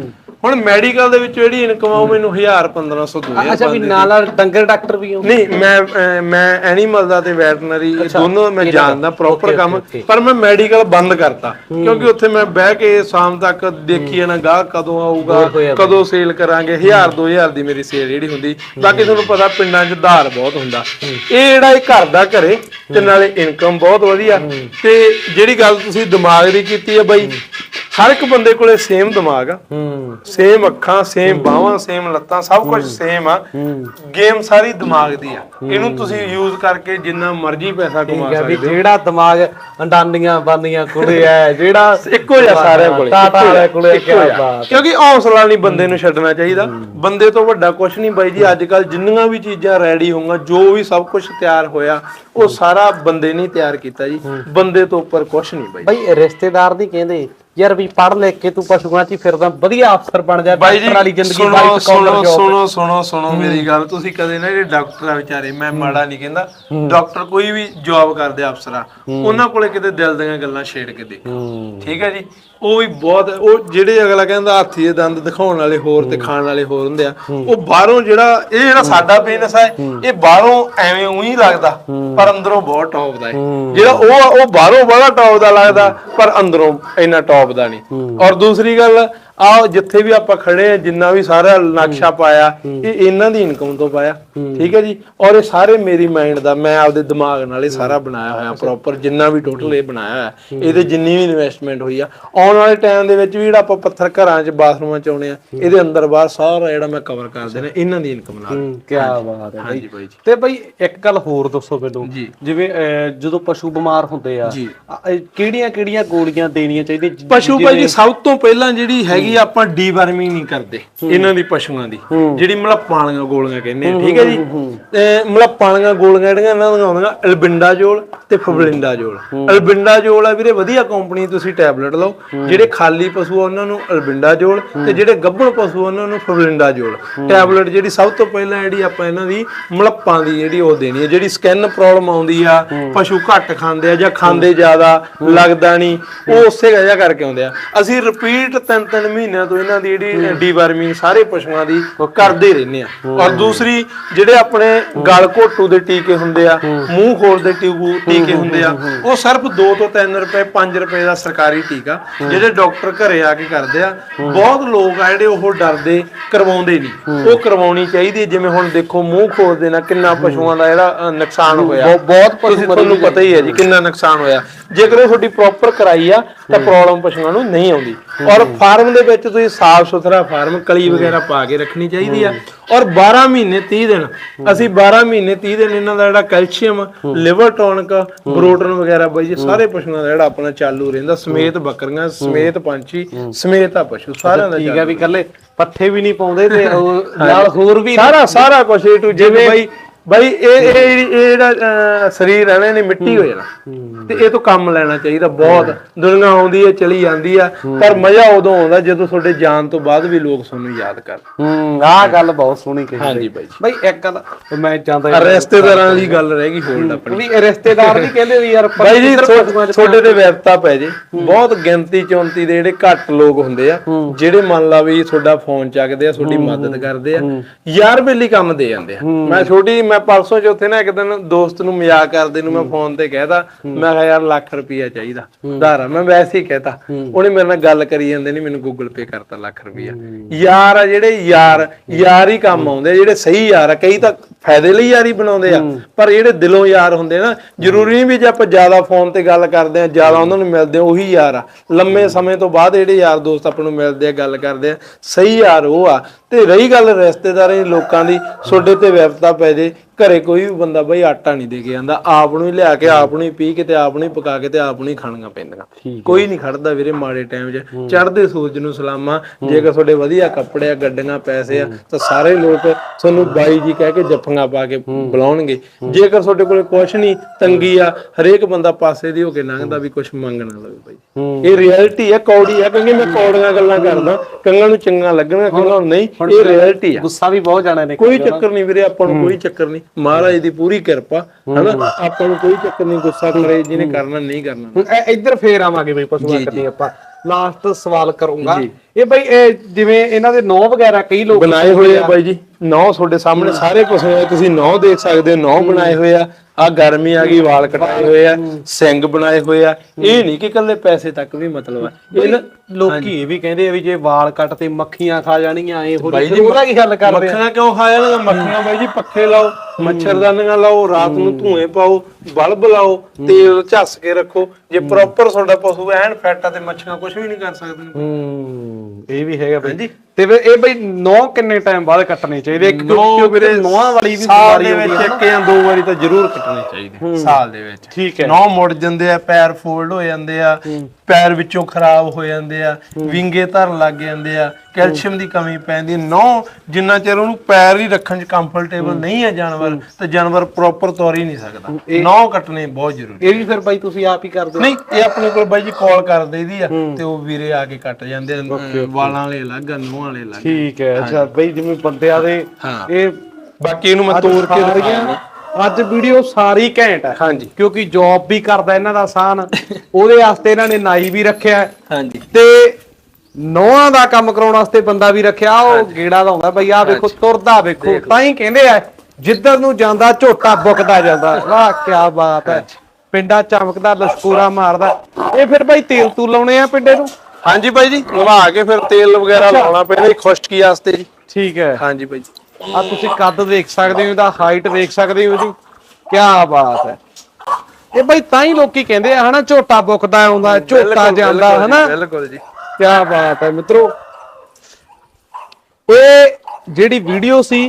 ਹੁਣ ਮੈਡੀਕਲ ਦੇ ਵਿੱਚ ਜਿਹੜੀ ਇਨਕਮ ਆ ਉਹ ਮੈਨੂੰ 1000 1500 2000 ਅੱਛਾ ਵੀ ਨਾਲ ਨਾਲ ਡੰਗਰ ਡਾਕਟਰ ਵੀ ਹੋ ਨਹੀਂ ਮੈਂ ਮੈਂ ਐਨੀਮਲ ਦਾ ਤੇ ਵੈਟਰਨਰੀ ਦੋਨੋਂ ਮੈਂ ਜਾਣਦਾ ਪ੍ਰੋਪਰ ਕੰਮ। ਪਰ ਮੈਂ ਮੈਡੀਕਲ ਬੰਦ ਕਰਤਾ ਕਿਉਂਕਿ ਉੱਥੇ ਮੈਂ ਬਹਿ ਕੇ ਸ਼ਾਮ ਤੱਕ ਦੇਖੀ ਨਾ ਗਾਹ ਕਦੋਂ ਆਊਗਾ ਕਦੋਂ ਸੇਲ ਕਰਾਂਗੇ 1000 2000 ਦੀ ਮੇਰੀ ਸੇਲ ਜਿਹੜੀ ਹੁੰਦੀ। ਬਾਕੀ ਤੁਹਾਨੂੰ ਪਤਾ ਪਿੰਡਾਂ 'ਚ ਧਾਰ ਬਹੁਤ ਹੁੰਦਾ। ਇਹ ਜਿਹੜਾ ਇਹ ਘਰ ਦਾ ਘਰੇ ਤੇ ਨਾਲੇ ਇਨਕਮ ਬਹੁਤ ਵਧੀਆ। ਤੇ ਜਿਹੜੀ ਗੱਲ ਤੁਸੀਂ ਦਿਮਾਗ ਦੀ ਕੀਤੀ ਹੈ ਬਾਈ ਹਰ ਇੱਕ ਬੰਦੇ ਕੋਲੇ ਸੇਮ ਦਿਮਾਗ ਆ। ਸੇਮ ਅੱਖਾਂ ਸੇਮ ਬਾਹਾਂ ਸੇਮ ਲੱਤਾਂ ਸਭ ਕੁਝ ਸੇਮ ਆ। ਗੇਮ ਸਾਰੀ ਦਿਮਾਗ ਦੀ ਆ। ਇਹਨੂੰ ਤੁਸੀਂ ਯੂਜ਼ ਕਰਕੇ ਜਿੰਨਾ ਮਰਜ਼ੀ ਪੈਸਾ ਕਮਾ ਠੀਕ ਹੈ ਵੀ ਸਕਦੇ ਹੋ। ਜਿਹੜਾ ਦਿਮਾਗ ਅੰਡਾਨੀਆਂ ਬਾਨੀਆਂ ਕੋਲੇ ਹੈ ਜਿਹੜਾ ਇੱਕੋ ਜਿਹਾ ਸਾਰਿਆਂ ਕੋਲੇ ਟਾਟਾ ਵਾਲੇ ਕੋਲੇ ਜਿਹਾ। ਬਾਤ ਕਿਉਂਕਿ ਹੌਸਲਾ ਨਹੀਂ ਬੰਦੇ ਨੂੰ ਛੱਡਣਾ ਚਾਹੀਦਾ। ਬੰਦੇ ਤੋਂ ਵੱਡਾ ਕੁਝ ਨਹੀਂ ਬਾਈ ਜੀ ਅੱਜ ਕੱਲ ਜਿੰਨੀਆਂ ਵੀ ਚੀਜ਼ਾਂ ਰੈਡੀ ਹੋਊਗਾ ਜੋ ਵੀ ਸਭ ਕੁਝ ਤਿਆਰ ਹੋਇਆ ਉਹ ਸਾਰਾ ਬੰਦੇ ਨੇ ਤਿਆਰ ਕੀਤਾ ਜੀ। ਬੰਦੇ ਤੋਂ ਉੱਪਰ ਕੁਝ ਨਹੀਂ ਬਾਈ ਬਈ ਰਿਸ਼ਤੇਦਾਰ ਦੀ ਕਹਿੰਦੇ ਯਾਰ ਵੀ ਪੜ ਲੈ ਕੇ ਤੂੰ ਪਸ਼ੂਆਂ 'ਚ ਹੀ ਫਿਰਦਾ ਵਧੀਆ ਅਫਸਰ ਬਣ ਜਾ ਬਾਈ ਜੀ ਡਾਕਟਰ ਵਾਲੀ ਜ਼ਿੰਦਗੀ ਸੁਣੋ ਵਾਈਟ ਸੁਣੋ ਕਾਲਰ ਜੌਬ ਸੁਣੋ ਸੁਣੋ ਸੁਣੋ ਮੇਰੀ ਗੱਲ। ਤੁਸੀਂ ਕਦੇ ਨਾ ਜਿਹੜੇ ਡਾਕਟਰ ਆ ਵਿਚਾਰੇ ਮੈਂ ਮਾੜਾ ਨਹੀਂ ਕਹਿੰਦਾ ਡਾਕਟਰ ਕੋਈ ਵੀ ਜੌਬ ਕਰਦੇ ਆ ਅਫਸਰ ਆ ਉਹਨਾਂ ਕੋਲੇ ਕਿਤੇ ਦਿਲ ਦੀਆਂ ਗੱਲਾਂ ਛੇੜ ਕੇ ਦੇਖੋ। ਠੀਕ ਹੈ ਜੀ? ਉਹ ਵੀ ਬਹੁਤ ਉਹ ਜਿਹੜੇ ਅਗਲਾ ਕਹਿੰਦਾ ਹਾਥੀ ਦੇ ਦੰਦ ਦਿਖਾਉਣ ਵਾਲੇ ਹੋਰ ਤੇ ਖਾਣ ਵਾਲੇ ਹੋਰ ਹੁੰਦੇ ਆ ਉਹ ਬਾਹਰੋਂ ਜਿਹੜਾ ਇਹ ਜਿਹੜਾ ਸਾਡਾ ਬਿਜ਼ਨਸ ਹੈ। ਇਹ ਬਾਹਰੋਂ ਐਵੇਂ ਉਹੀ ਲੱਗਦਾ ਪਰ ਅੰਦਰੋਂ ਬਹੁਤ ਟੌਪ ਦਾ ਹੈ। ਜਿਹੜਾ ਉਹ ਉਹ ਬਾਹਰੋਂ ਬੜਾ ਟੌਪ ਦਾ ਲੱਗਦਾ ਪਰ ਅੰਦਰੋਂ ਇੰਨਾ ਟੌਪ ਦਾ ਨਹੀਂ। ਔਰ ਦੂਸਰੀ ਗੱਲ ਆ ਜਿੱਥੇ ਵੀ ਆਪਾਂ ਖੜੇ ਆ ਜਿੰਨਾ ਵੀ ਸਾਰਾ ਨਕਸ਼ਾ ਪਾਇਆ ਇਹ ਇਹਨਾਂ ਦੀ ਇਨਕਮ ਤੋਂ ਪਾਇਆ। ਠੀਕ ਹੈ ਜੀ? ਔਰ ਇਹ ਸਾਰੇ ਮੇਰੀ ਮਾਈਂਡ ਦਾ ਮੈਂ ਆਪਦੇ ਦਿਮਾਗ ਨਾਲ ਇਹ ਸਾਰਾ ਬਣਾਇਆ ਹੋਇਆ ਪ੍ਰੋਪਰ ਜਿੰਨਾ ਵੀ ਟੋਟਲ ਇਹ ਬਣਾਇਆ ਹੋਇਆ। ਇਹਦੇ ਜਿੰਨੀ ਵੀ ਇਨਵੈਸਟਮੈਂਟ ਹੋਈ ਆ। ਆਉਣ ਵਾਲੇ ਟਾਈਮ ਦੇ ਵਿੱਚ ਵੀ ਜਿਹੜਾ ਆਪਾਂ ਪੱਥਰ ਘਰਾਂ 'ਚ ਬਾਥਰੂਮਾਂ 'ਚ ਆਉਣੇ ਆ ਇਹਦੇ ਅੰਦਰ ਬਾਹਰ ਸਾਰਾ ਜਿਹੜਾ ਮੈਂ ਕਵਰ ਕਰ ਦੇਣਾ ਇਹਨਾਂ ਦੀ ਇਨਕਮ ਨਾਲ। ਕੀ ਬਾਤ ਹੈ ਹਾਂਜੀ ਬਾਈ। ਜੀ। ਤੇ ਬਈ ਇੱਕ ਗੱਲ ਹੋਰ ਦੱਸੋ ਮੈਨੂੰ। ਜਿਵੇਂ ਜਦੋਂ ਪਸ਼ੂ ਬਿਮਾਰ ਹੁੰਦੇ ਆ। ਕਿਹੜੀਆਂ ਕਿਹੜੀਆਂ ਗੋਲੀਆਂ ਦੇਣੀਆਂ ਚਾਹੀਦੀਆਂ? ਪਸ਼ੂ ਭਾਈ ਜੀ ਸਭ ਤੋਂ ਪਹਿਲਾਂ ਜਿਹੜੀ ਹੈਗੀ ਆ, ਆਪਾਂ ਡੀਵਰਮਿੰਗ ਨਹੀਂ ਕਰਦੇ ਇਹਨਾਂ ਦੀ ਪਸ਼ੂਆਂ ਦੀ। ਜਿਹੜੀ ਮਲੱਪਾਂ ਵਾਲੀਆਂ ਗੋਲੀਆਂ ਕਹਿੰਦੇ ਆ ਠੀਕ ਹੈ ਜੀ? ਤੇ ਮਲੱਪਾਂ ਵਾਲੀਆਂ ਗੋਲੀਆਂ ਜਿਹੜੀਆਂ ਇਹਨਾਂ ਦੀਆਂ ਆਉਂਦੀਆਂ ਐਲਬਿੰਡਾਜੋਲ ਤੇ ਫਬਲਿੰਡਾਜੋਲ ਐਲਬਿੰਡਾਜੋਲ ਆ ਵੀਰੇ ਵਧੀਆ ਕੰਪਨੀ ਤੁਸੀਂ ਟੈਬਲੇਟ ਲਓ। ਜਿਹੜੇ ਖਾਲੀ ਪਸ਼ੂ ਆ ਉਹਨਾਂ ਨੂੰ ਐਲਬਿੰਡਾਜੋਲ ਤੇ ਜਿਹੜੇ ਗੱਭਣ ਪਸ਼ੂ ਆ ਉਹਨਾਂ ਨੂੰ ਫਬਲਿੰਡਾਜੋਲ ਟੈਬਲੇਟ ਜਿਹੜੀ ਸਭ ਤੋਂ ਪਹਿਲਾਂ ਜਿਹੜੀ ਆਪਾਂ ਇਹਨਾਂ ਦੀ ਮਲੱਪਾਂ ਦੀ ਜਿਹੜੀ ਉਹ ਦੇਣੀ ਹੈ ਜਿਹੜੀ ਸਕਿਨ ਪ੍ਰੋਬਲਮ ਆਉਂਦੀ ਆ ਪਸ਼ੂ ਘੱਟ ਖਾਂਦੇ ਆ ਜਾਂ ਖਾਂਦੇ ਜ਼ਿਆਦਾ ਲੱਗਦਾ ਨਹੀਂ ਉਹ ਉਸੇ ਵਜ੍ਹਾ ਕਰਕੇ ਆਉਂਦੇ ਆ। ਅਸੀਂ ਰਿਪੀਟ ਤਿੰਨ ਤਿੰਨ ਮਹੀਨਿਆਂ ਤੋਂ ਇਹਨਾਂ ਦੀ ਜਿਹੜੀ ਡੀਵਰਮਿੰਗ ਸਾਰੇ ਪਸ਼ੂਆਂ ਦੀ ਕਰਦੇ ਰਹਿੰਦੇ ਆ। ਔਰ ਦੂਸਰੀ ਜਿਹੜੇ ਆਪਣੇ ਗਲ ਘੋਟੂ ਦੇ ਟੀਕੇ ਹੁੰਦੇ ਆ ਮੂੰਹ ਖੋਲ ਦੇ ਟੀਕੂ ਟੀਕੇ ਹੁੰਦੇ ਆ ਉਹ ਸਿਰਫ 2 ਤੋਂ 3 ਰੁਪਏ 5 ਰੁਪਏ ਦਾ ਸਰਕਾਰੀ ਟੀਕਾ ਜਿਹੜੇ ਡਾਕਟਰ ਘਰੇ ਆ ਕੇ ਕਰਦੇ ਆ ਬਹੁਤ ਲੋਕ ਆ ਜਿਹੜੇ ਉਹ ਡਰਦੇ ਕਰਵਾਉਂਦੇ ਨਹੀਂ। ਉਹ ਕਰਵਾਉਣੀ ਚਾਹੀਦੀ ਜਿਵੇਂ ਹੁਣ ਦੇਖੋ ਮੂੰਹ ਖੋਲ ਦੇਣਾ ਕਿੰਨਾ ਪਸ਼ੂਆਂ ਦਾ ਜਿਹੜਾ ਨੁਕਸਾਨ ਹੋਇਆ। ਬਹੁਤ- ਪਸ਼ੂ ਤੁਹਾਨੂੰ ਪਤਾ ਹੀ ਹੈ ਜੀ ਕਿੰਨਾ ਨੁਕਸਾਨ ਹੋਇਆ। ਜੇਕਰ ਉਹ ਤੁਹਾਡੀ ਪ੍ਰੋਪਰ ਕਰਾਈ ਆ ਤਾਂ ਪ੍ਰੋਬਲਮ ਪਸ਼ੂਆਂ ਨੂੰ ਨਹੀਂ ਆਉਂਦੀ। ਔਰ ਫਾਰਮ ਦੇ ਵਿੱਚ ਤੁਸੀਂ ਸਾਫ਼ ਸੁਥਰਾ ਫਾਰਮ ਕਲੀ ਵਗੈਰਾ ਪਾ ਕੇ ਰੱਖਣੀ ਚਾਹੀਦੀ ਆ। ਔਰ 12 ਮਹੀਨੇ 30 ਦਿਨ ਅਸੀਂ 12 ਮਹੀਨੇ 30 ਦਿਨ ਇਹਨਾਂ ਦਾ ਜਿਹੜਾ ਕੈਲਸ਼ੀਅਮ ਲਿਵਰ ਟੌਨਿਕ ਪ੍ਰੋਟੀਨ ਵਗੈਰਾ ਬਾਈ ਸਾਰੇ ਪਸ਼ੂਆਂ ਦਾ ਜਿਹੜਾ ਆਪਣਾ ਚਾਲੂ ਰਹਿੰਦਾ ਸਮੇਤ ਬੱਕਰੀਆਂ ਸਮੇਤ ਪੰਛੀ ਸਮੇਤ ਆ ਪਸ਼ੂ ਸਾਰਿਆਂ ਦਾ ਠੀਕ ਹੈ ਵੀ ਕੱਲੇ ਪੱਠੇ ਵੀ ਨਹੀਂ ਪਾਉਂਦੇ ਤੇ ਉਹ ਨਾਲ ਹੋਰ ਵੀ ਸਾਰਾ ਸਾਰਾ ਕੁਝ ਏ ਟੂ ਜਿਵੇਂ ਬਾਈ ਬਾਈ ਇਹ ਇਹ ਜਿਹੜੀ- ਇਹ ਜਿਹੜਾ ਅਹ, ਸਰੀਰ ਹੈ ਨਾ ਇਹਨੇ ਮਿੱਟੀ ਹੋ। ਜਾਣਾ। ਤੇ ਇਹ ਤੋਂ ਕੰਮ ਲੈਣਾ ਚਾਹੀਦਾ ਬਹੁਤ। ਦੁਨੀਆ ਆਉਂਦੀ ਹੈ ਚਲੀ ਜਾਂਦੀ ਆ ਪਰ ਮਜ਼ਾ ਉਦੋਂ ਆਉਂਦਾ ਜਦੋਂ ਤੁਹਾਡੇ ਜਾਣ ਤੋਂ ਬਾਅਦ ਵੀ ਲੋਕ ਤੁਹਾਨੂੰ ਯਾਦ ਕਰਨ। ਹੂੰ ਆਹ ਗੱਲ ਬਹੁਤ ਸੋਹਣੀ ਕਹੀ ਹਾਂਜੀ ਬਾਈ। ਬਈ ਇੱਕ ਗੱਲ ਮੈਂ ਜਾਂਦਾ ਰਿਸ਼ਤੇਦਾਰਾਂ ਦੀ ਗੱਲ ਰਹਿ ਗਈ ਹੋਲਡ ਆਪਣੀ ਵੀ ਰਿਸ਼ਤੇਦਾਰ ਵੀ ਕਹਿੰਦੇ ਵੀ ਯਾਰ ਬਾਈ ਜੀ ਤੁਹਾਡੇ ਤੇ ਵਿਵਤਾ ਪੈ ਜੇ। ਬਹੁਤ ਗਿਣਤੀ ਚੌਂਤੀ ਦੇ ਜਿਹੜੇ ਘੱਟ ਲੋਕ ਹੁੰਦੇ ਆ ਜਿਹੜੇ ਮੰਨ ਲਾ ਵੀ ਤੁਹਾਡਾ ਫੋਨ ਚੱਕਦੇ ਆ ਤੁਹਾਡੀ ਮਦਦ ਕਰਦੇ ਆ ਯਾਰ ਬੇਲੀ ਕੰਮ ਦੇ ਜਾਂਦੇ ਆ। ਮੈਂ ਛੋਟੀ ਮੈਂ ਪਰਸੋਂ ਚੌਥੇ ਨਾ ਇੱਕ ਦਿਨ ਦੋਸਤ ਨੂੰ ਮਜ਼ਾਕ ਕਰਦੇ ਨੂੰ ਮੈਂ ਫੋਨ ਤੇ ਕਹਿਤਾ ਮੈਂ ਕਿਹਾ ਯਾਰ ਲੱਖ ਰੁਪਈਆ ਚਾਹੀਦਾ ਧਾਰਾ ਮੈਂ ਵੈਸੇ ਹੀ ਕਹਿਤਾ। ਉਹਨੇ ਮੇਰੇ ਨਾਲ ਗੱਲ ਕਰੀ ਜਾਂਦੇ ਨਹੀਂ ਮੈਨੂੰ ਗੂਗਲ ਪੇ ਕਰਤਾ ਲੱਖ ਰੁਪਈਆ। ਯਾਰ ਆ ਜਿਹੜੇ ਯਾਰ ਯਾਰ ਹੀ ਕੰਮ ਆਉਂਦੇ ਜਿਹੜੇ ਸਹੀ ਯਾਰ ਆ ਕਈ ਤਾਂ ਫਾਇਦੇ ਲਈ ਯਾਰੀ ਬਣਾਉਂਦੇ ਆ ਪਰ ਜਿਹੜੇ ਦਿਲੋਂ ਯਾਰ ਹੁੰਦੇ ਨਾ ਜ਼ਰੂਰੀ ਨਹੀਂ ਵੀ ਜੇ ਆਪਾਂ ਜ਼ਿਆਦਾ ਫੋਨ ਤੇ ਗੱਲ ਕਰਦੇ ਆ ਜ਼ਿਆਦਾ ਉਹਨਾਂ ਨੂੰ ਮਿਲਦੇ ਆ ਉਹੀ ਯਾਰ ਆ। ਲੰਮੇ ਸਮੇਂ ਤੋਂ ਬਾਅਦ ਜਿਹੜੇ ਯਾਰ ਦੋਸਤ ਆਪਾਂ ਨੂੰ ਮਿਲਦੇ ਆ ਗੱਲ ਕਰਦੇ ਆ ਸਹੀ ਯਾਰ ਉਹ ਆ। ਤੇ ਰਹੀ ਗੱਲ ਰਿਸ਼ਤੇਦਾਰਾਂ ਦੀ ਲੋਕਾਂ ਦੀ ਤੁਹਾਡੇ ਤੇ ਵਿਵਤਾ ਪੈ ਜੇ ਘਰੇ ਕੋਈ ਵੀ ਬੰਦਾ ਬਈ ਆਟਾ ਨਹੀਂ ਦੇ ਕੇ ਜਾਂਦਾ ਆਪ ਨੂੰ ਹੀ ਲਿਆ ਕੇ ਆਪ ਨੂੰ ਹੀ ਪੀ ਕੇ ਤੇ ਆਪ ਨੂੰ ਹੀ ਪਕਾ ਕੇ ਤੇ ਆਪ ਨੂੰ ਹੀ ਖਾਣੀਆਂ ਪੈਂਦੀਆਂ। ਕੋਈ ਨਹੀਂ ਖੜਦਾ ਵੀਰੇ ਮਾੜੇ ਟਾਈਮ 'ਚ। ਚੜ੍ਹਦੇ ਸੂਰਜ ਨੂੰ ਸਲਾਮਾਂ ਜੇਕਰ ਤੁਹਾਡੇ ਵਧੀਆ ਕੱਪੜੇ ਆ ਗੱਡੀਆਂ ਪੈਸੇ ਆ ਤਾਂ ਸਾਰੇ ਲੋਕ ਤੁਹਾਨੂੰ ਬਾਈ ਜੀ ਕਹਿ ਕੇ ਜੱਫੀਆਂ ਪਾ ਕੇ ਬੁਲਾਉਣਗੇ। ਜੇਕਰ ਤੁਹਾਡੇ ਕੋਲੇ ਕੁਛ ਨਹੀਂ ਤੰਗੀ ਆ ਹਰੇਕ ਬੰਦਾ ਪਾਸੇ ਦੀ ਹੋ ਕੇ ਲੰਘਦਾ ਵੀ ਕੁਛ ਮੰਗ ਨਾ ਲਵੇ ਬਾਈ ਇਹ ਰਿਐਲਿਟੀ ਆ ਕੌੜੀ ਆ ਕਿਉਂਕਿ ਮੈਂ ਕੌੜੀਆਂ ਗੱਲਾਂ ਕਰਦਾ ਕੰਗਾਂ ਨੂੰ ਚੰਗਾ ਲੱਗਣਗਾ ਕੰਗਾਂ ਨੂੰ ਨਹੀਂ ਇਹ ਰਿਐਲਿਟੀ ਆ। ਗੁੱਸਾ ਵੀ ਬਹੁਤ ਜਾਣਾ ਨੇ ਕੋਈ ਚੱਕਰ ਨਹੀਂ ਵੀਰੇ ਆਪਾਂ ਨੂੰ ਕੋਈ ਚੱਕਰ ਨਹੀਂ। ਮਹਾਰਾਜ ਦੀ ਪੂਰੀ ਕਿਰਪਾ ਹਨਾ? ਆਪਾਂ ਨੂੰ ਕੋਈ ਚੱਕਰ ਨਹੀਂ ਗੁੱਸਾ ਕਰੇ ਜਿਹਨੇ ਕਰਨਾ ਨਹੀਂ ਕਰਨਾ। ਹੁਣ ਇਹ- ਇੱਧਰ ਫੇਰ ਆਵਾਂਗੇ ਬਈ ਪਸ਼ੂਆਂ ਕੱਟੀ ਆਪਾਂ। ਲਾਸਟ ਸਵਾਲ ਕਰੂੰਗਾ। ਇਹ ਬਈ ਇਹ ਜਿਵੇਂ ਇਹਨਾਂ ਦੇ ਨੌ ਵਗੈਰਾ ਕਈ ਲੋਕ ਬਣਾਏ ਹੋਏ ਆ। ਬਾਈ ਜੀ। ਨੌ ਤੁਹਾਡੇ ਸਾਹਮਣੇ ਸਾਰੇ ਕੁਝ ਹੋਇਆ। ਤੁਸੀਂ ਨੌ ਦੇਖ ਸਕਦੇ ਹੋ ਨੌ ਬਣਾਏ ਹੋਏ ਆ। ਆ ਗਰਮੀ ਆ ਗਈ ਵਾਲ ਕਟਾਏ ਹੋਏ ਆ ਸਿੰਘ ਬਣਾਏ ਹੋਏ ਆ। ਇਹ ਨਹੀਂ ਕਿ ਕੱਲੇ ਪੈਸੇ ਤੱਕ ਵੀ ਮਤਲਬ ਆ। ਇਹ ਨਾ ਲੋਕੀ ਇਹ ਵੀ ਕਹਿੰਦੇ ਆ ਵੀ ਜੇ ਵਾਲ ਕੱਟ ਤੇ ਮੱਖੀਆਂ ਖਾ ਜਾਣੀਆਂ ਇਹ ਹੋ ਬਾਈ ਰਹੀ ਜੀ, ਉਹਦਾ ਕੀ ਕਰਦੇ ਆ? ਮੱਖੀਆਂ ਕਿਉਂ ਖਾ ਜਾਣਗੀਆਂ ਮੱਖੀਆਂ ਬਾਈ ਜੀ ਪੱਖੇ ਲਾਓ ਮੱਛਰਦਾਨੀਆਂ ਲਾਓ ਰਾਤ ਨੂੰ ਧੂਏ ਪਾਓ ਬਲਬ ਲਾਓ ਤੇਲ ਝੱਸ ਕੇ ਰੱਖੋ। ਜੇ ਪ੍ਰੋਪਰ ਤੁਹਾਡਾ ਪਸ਼ੂ ਐਨ ਫਿੱਟ ਆ ਤੇ ਮੱਛੀਆਂ ਕੁਝ ਵੀ ਨਹੀਂ ਕਰ ਸਕਦੀਆਂ ਹੂੰ। ਇਹ ਵੀ ਹੈਗਾ ਬਈ। ਤੇ ਫਿਰ ਇਹ ਬਈ ਨੌ ਕਿੰਨੇ ਟਾਈਮ ਬਾਅਦ ਕੱਟਣੇ ਚਾਹੀਦੇ? ਇੱਕ ਨੌ ਵੀਰੇ ਨੌਆਂ ਵਾਲੀ ਵੀ ਸਾਲ ਦੇ ਵਿੱਚ ਇੱਕ ਜਾਂ ਦੋ ਵਾਰੀ ਤਾਂ ਜ਼ਰੂਰ ਕੱਟਣੇ ਚਾਹੀਦੇ। ਸਾਲ ਦੇ ਵਿੱਚ। ਠੀਕ ਹੈ। ਨੌ ਮੁੜ ਜਾਂਦੇ ਆ ਪੈਰ ਫੋਲਡ ਹੋ ਜਾਂਦੇ ਆ ਪੈਰ ਵਿੱਚੋਂ ਖਰਾਬ ਹੋ ਜਾਂਦੇ ਆ ਵਿੰਗੇ ਧਰਨ ਲੱਗ ਜਾਂਦੇ ਆ ਕੈਲਸ਼ੀਅਮ ਦੀ ਕਮੀ ਪੈਂਦੀ ਨੌ ਜਿੰਨਾ ਚਿਰ ਉਹਨੂੰ ਪੈਰ ਹੀ ਰੱਖਣ 'ਚ ਕੰਫਰਟੇਬਲ ਨਹੀਂ ਹੈ ਜਾਨਵਰ ਤੇ ਜਾਨਵਰ ਪ੍ਰੋਪਰ ਤੁਰ ਹੀ ਨਹੀਂ ਸਕਦਾ। ਨੌ ਕੱਟਣੇ ਬਹੁਤ ਜ਼ਰੂਰੀ ਇਹ ਵੀ ਫਿਰ ਬਾਈ ਤੁਸੀਂ ਆਪ ਹੀ ਕਰਦੇ ਨਹੀਂ ਇਹ ਆਪਣੇ ਕੋਲ ਬਾਈ ਜੀ ਕਾਲ ਕਰ ਦੇਈਦੀ ਆ ਤੇ ਉਹ ਵੀਰੇ ਆ ਕੇ ਕੱਟ ਜਾਂਦੇ ਆ। ਵਾਲਾਂ ਵਾਲੇ ਅਲੱਗ ਨੂੰਹਾਂ ਵਾਲੇ ਅਲੱਗ ਠੀਕ ਹੈ ਅੱਛਾ ਬਈ ਜਿਵੇਂ ਬੰਦਿਆਂ ਦੇ। ਇਹ ਬਾਕੀ ਇਹਨੂੰ ਮੈਂ ਤੋੜ ਕੇ ਦਿਖਾਇਆ ਅੱਜ ਵੀਡੀਓ ਸਾਰੀ ਘੈਂਟ ਹੈ ਹਾਂਜੀ। ਕਿਉਂਕਿ ਜੌਬ ਵੀ ਕਰਦਾ ਇਹਨਾਂ ਦਾ ਆਸਾਨ। ਉਹਦੇ ਵਾਸਤੇ ਇਹਨਾਂ ਨੇ ਨਾਈ ਵੀ ਰੱਖਿਆ। ਹਾਂਜੀ। ਤੇ ਨੌਆਂ ਦਾ ਕੰਮ ਕਰਾਉਣ ਵਾਸਤੇ ਬੰਦਾ ਵੀ ਰੱਖਿਆ ਉਹ ਗੇੜਾ ਲਾਉਂਦਾ ਬਈ ਆ ਵੇਖੋ ਤੁਰਦਾ ਵੇਖੋ ਤਾਂ ਹੀ ਕਹਿੰਦੇ ਆ ਜਿੱਧਰ ਨੂੰ ਜਾਂਦਾ ਝੋਟਾ ਬੁਕਦਾ ਜਾਂਦਾ। ਵਾਹ ਕੀ ਬਾਤ ਹੈ। ਪਿੰਡਾ ਚਮਕਦਾ ਲਸ਼ਕੂਰਾ ਮਾਰਦਾ। ਇਹ ਫਿਰ ਬਾਈ ਤੇਲ ਤੂੰ ਲਾਉਣੇ ਆ ਪਿੰਡੇ ਨੂੰ? ਹਾਂਜੀ ਬਾਈ ਜੀ ਨਵਾ ਕੇ ਫਿਰ ਤੇਲ ਵਗੈਰਾ ਲਾਉਣਾ ਪੈਂਦਾ ਜੀ ਖੁਸ਼ਕੀ ਵਾਸਤੇ ਜੀ। ਠੀਕ ਹੈ। ਹਾਂਜੀ ਬਾਈ ਜੀ। ਆ ਤੁਸੀਂ ਕੱਦ ਦੇਖ ਸਕਦੇ ਹੋ ਇਹਦਾ ਹਾਈਟ ਦੇਖ ਸਕਦੇ ਹੋ ਇਹਦੀ ਕੀ ਬਾਤ ਹੈ। ਇਹ ਬਈ ਤਾਂ ਹੀ ਲੋਕੀ ਕਹਿੰਦੇ ਆ ਹਨਾ ਝੋਟਾ ਬੁਕਦਾ ਆਉਂਦਾ ਝੋਟਾ ਜਾਂਦਾ ਹਨਾ? ਬਿਲਕੁਲ ਜੀ। ਕੀ ਬਾਤ ਹੈ ਮਿੱਤਰੋ। ਇਹ ਜਿਹੜੀ ਵੀਡੀਓ ਸੀ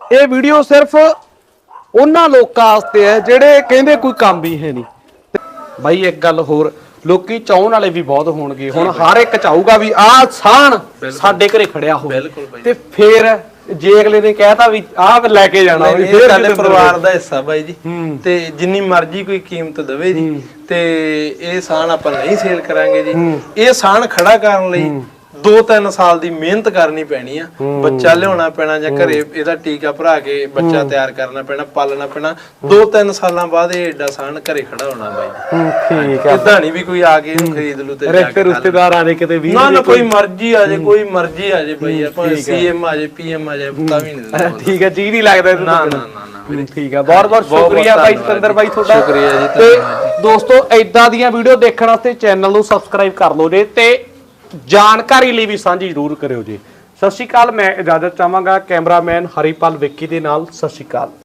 ਇਹ ਵੀਡੀਓ ਸਿਰਫ ਉਹਨਾਂ ਲੋਕਾਂ ਵਾਸਤੇ ਹੈ ਜਿਹੜੇ ਕਹਿੰਦੇ ਕੋਈ ਕੰਮ ਵੀ ਹੈ ਨਹੀਂ। ਬਾਈ ਇੱਕ ਗੱਲ ਹੋਰ ਲੋਕੀ ਚਾਹਣ ਵਾਲੇ ਵੀ ਬਹੁਤ ਹੋਣਗੇ। ਹੁਣ ਹਰ ਇੱਕ ਚਾਹੂਗਾ ਵੀ ਆਹ ਸਾਨ ਸਾਡੇ ਘਰੇ ਖੜਿਆ ਹੋਵੇ ਤੇ ਫੇਰ ਜੇ ਅਗਲੇ ਨੇ ਕਹਿਤਾ ਵੀ ਆਹ ਲੈ ਕੇ ਜਾਣਾ ਵੀ ਫੇਰ ਸਾਡੇ ਪਰਿਵਾਰ ਦਾ ਹਿੱਸਾ ਬਾਈ ਜੀ। ਤੇ ਜਿੰਨੀ ਮਰਜ਼ੀ ਕੋਈ ਕੀਮਤ ਦੇਵੇ ਜੀ ਤੇ ਇਹ ਸਾਨ ਆਪਾਂ ਨਹੀਂ ਸੇਲ ਕਰਾਂਗੇ ਜੀ। ਇਹ ਸਾਨ ਖੜਾ ਕਰਨ ਲਈ 2-3 ਸਾਲ ਦੀ ਮਿਹਨਤ ਕਰਨੀ ਪੈਣੀ ਆ। ਬੱਚਾ ਲਿਆਉਣਾ ਪੈਣਾ ਜਾਂ ਘਰੇ ਇਹਦਾ ਟੀਕਾ ਭਰਾ ਕੇ ਬੱਚਾ ਤਿਆਰ ਕਰਨਾ ਪੈਣਾ ਪਾਲਣਾ ਪੈਣਾ 2-3 ਸਾਲਾਂ ਬਾਅਦ ਇਹ ਏਡਾ ਸਾਨ ਘਰੇ ਖੜਾ ਹੋਣਾ ਬਾਈ। ਠੀਕ ਆ। ਇਦਾਂ ਨਹੀਂ ਵੀ ਕੋਈ ਆ ਕੇ ਇਹਨੂੰ ਖਰੀਦ ਲੂ ਤੇ ਜਾ ਰਿਸ਼ਤੇ। ਰਿਸ਼ਤੇਦਾਰ ਆ ਨੇ ਕਿਤੇ ਵੀ ਨਾ ਨਾ ਕੋਈ ਮਰਜ਼ੀ ਆ ਜੇ ਕੋਈ ਮਰਜ਼ੀ ਆ ਜੇ ਬਈ ਆਪਾਂ ਸੀਐਮ ਆ। ਜੇ ਪੀਐਮ ਆ ਜੇ ਪਤਾ ਵੀ ਨਹੀਂ ਲੱਗਦਾ ਠੀਕ ਹੈ ਜੀ ਨਹੀਂ ਲੱਗਦਾ ਨਾ ਨਾ ਠੀਕ ਹੈ ਬਹੁਤ ਬਹੁਤ ਸ਼ੁਕਰੀਆ ਬਾਈ ਸਤਿੰਦਰ ਬਾਈ ਜੀ। ਤੁਹਾਡਾ। ਸ਼ੁਕਰੀਆ ਜੀ, ਤੇ ਦੋਸਤੋ ਐਦਾਂ ਦੀਆਂ ਵੀਡੀਓ ਦੇਖਣ ਵਾਸਤੇ ਚੈਨਲ ਨੂੰ ਸਬਸਕ੍ਰਾਈਬ ਕਰ ਲਓ ਜੇ ਤੇ ਜਾਣਕਾਰੀ ਲਈ ਵੀ ਸਾਂਝੀ ਜ਼ਰੂਰ ਕਰਿਓ ਜੀ। ਸਤਿ ਸ਼੍ਰੀ ਅਕਾਲ, ਮੈਂ ਇਜਾਜ਼ਤ ਚਾਹਾਂਗਾ ਕੈਮਰਾਮੈਨ ਹਰੀਪਾਲ ਵਿੱਕੀ ਦੇ ਨਾਲ। ਸਤਿ ਸ਼੍ਰੀ ਅਕਾਲ।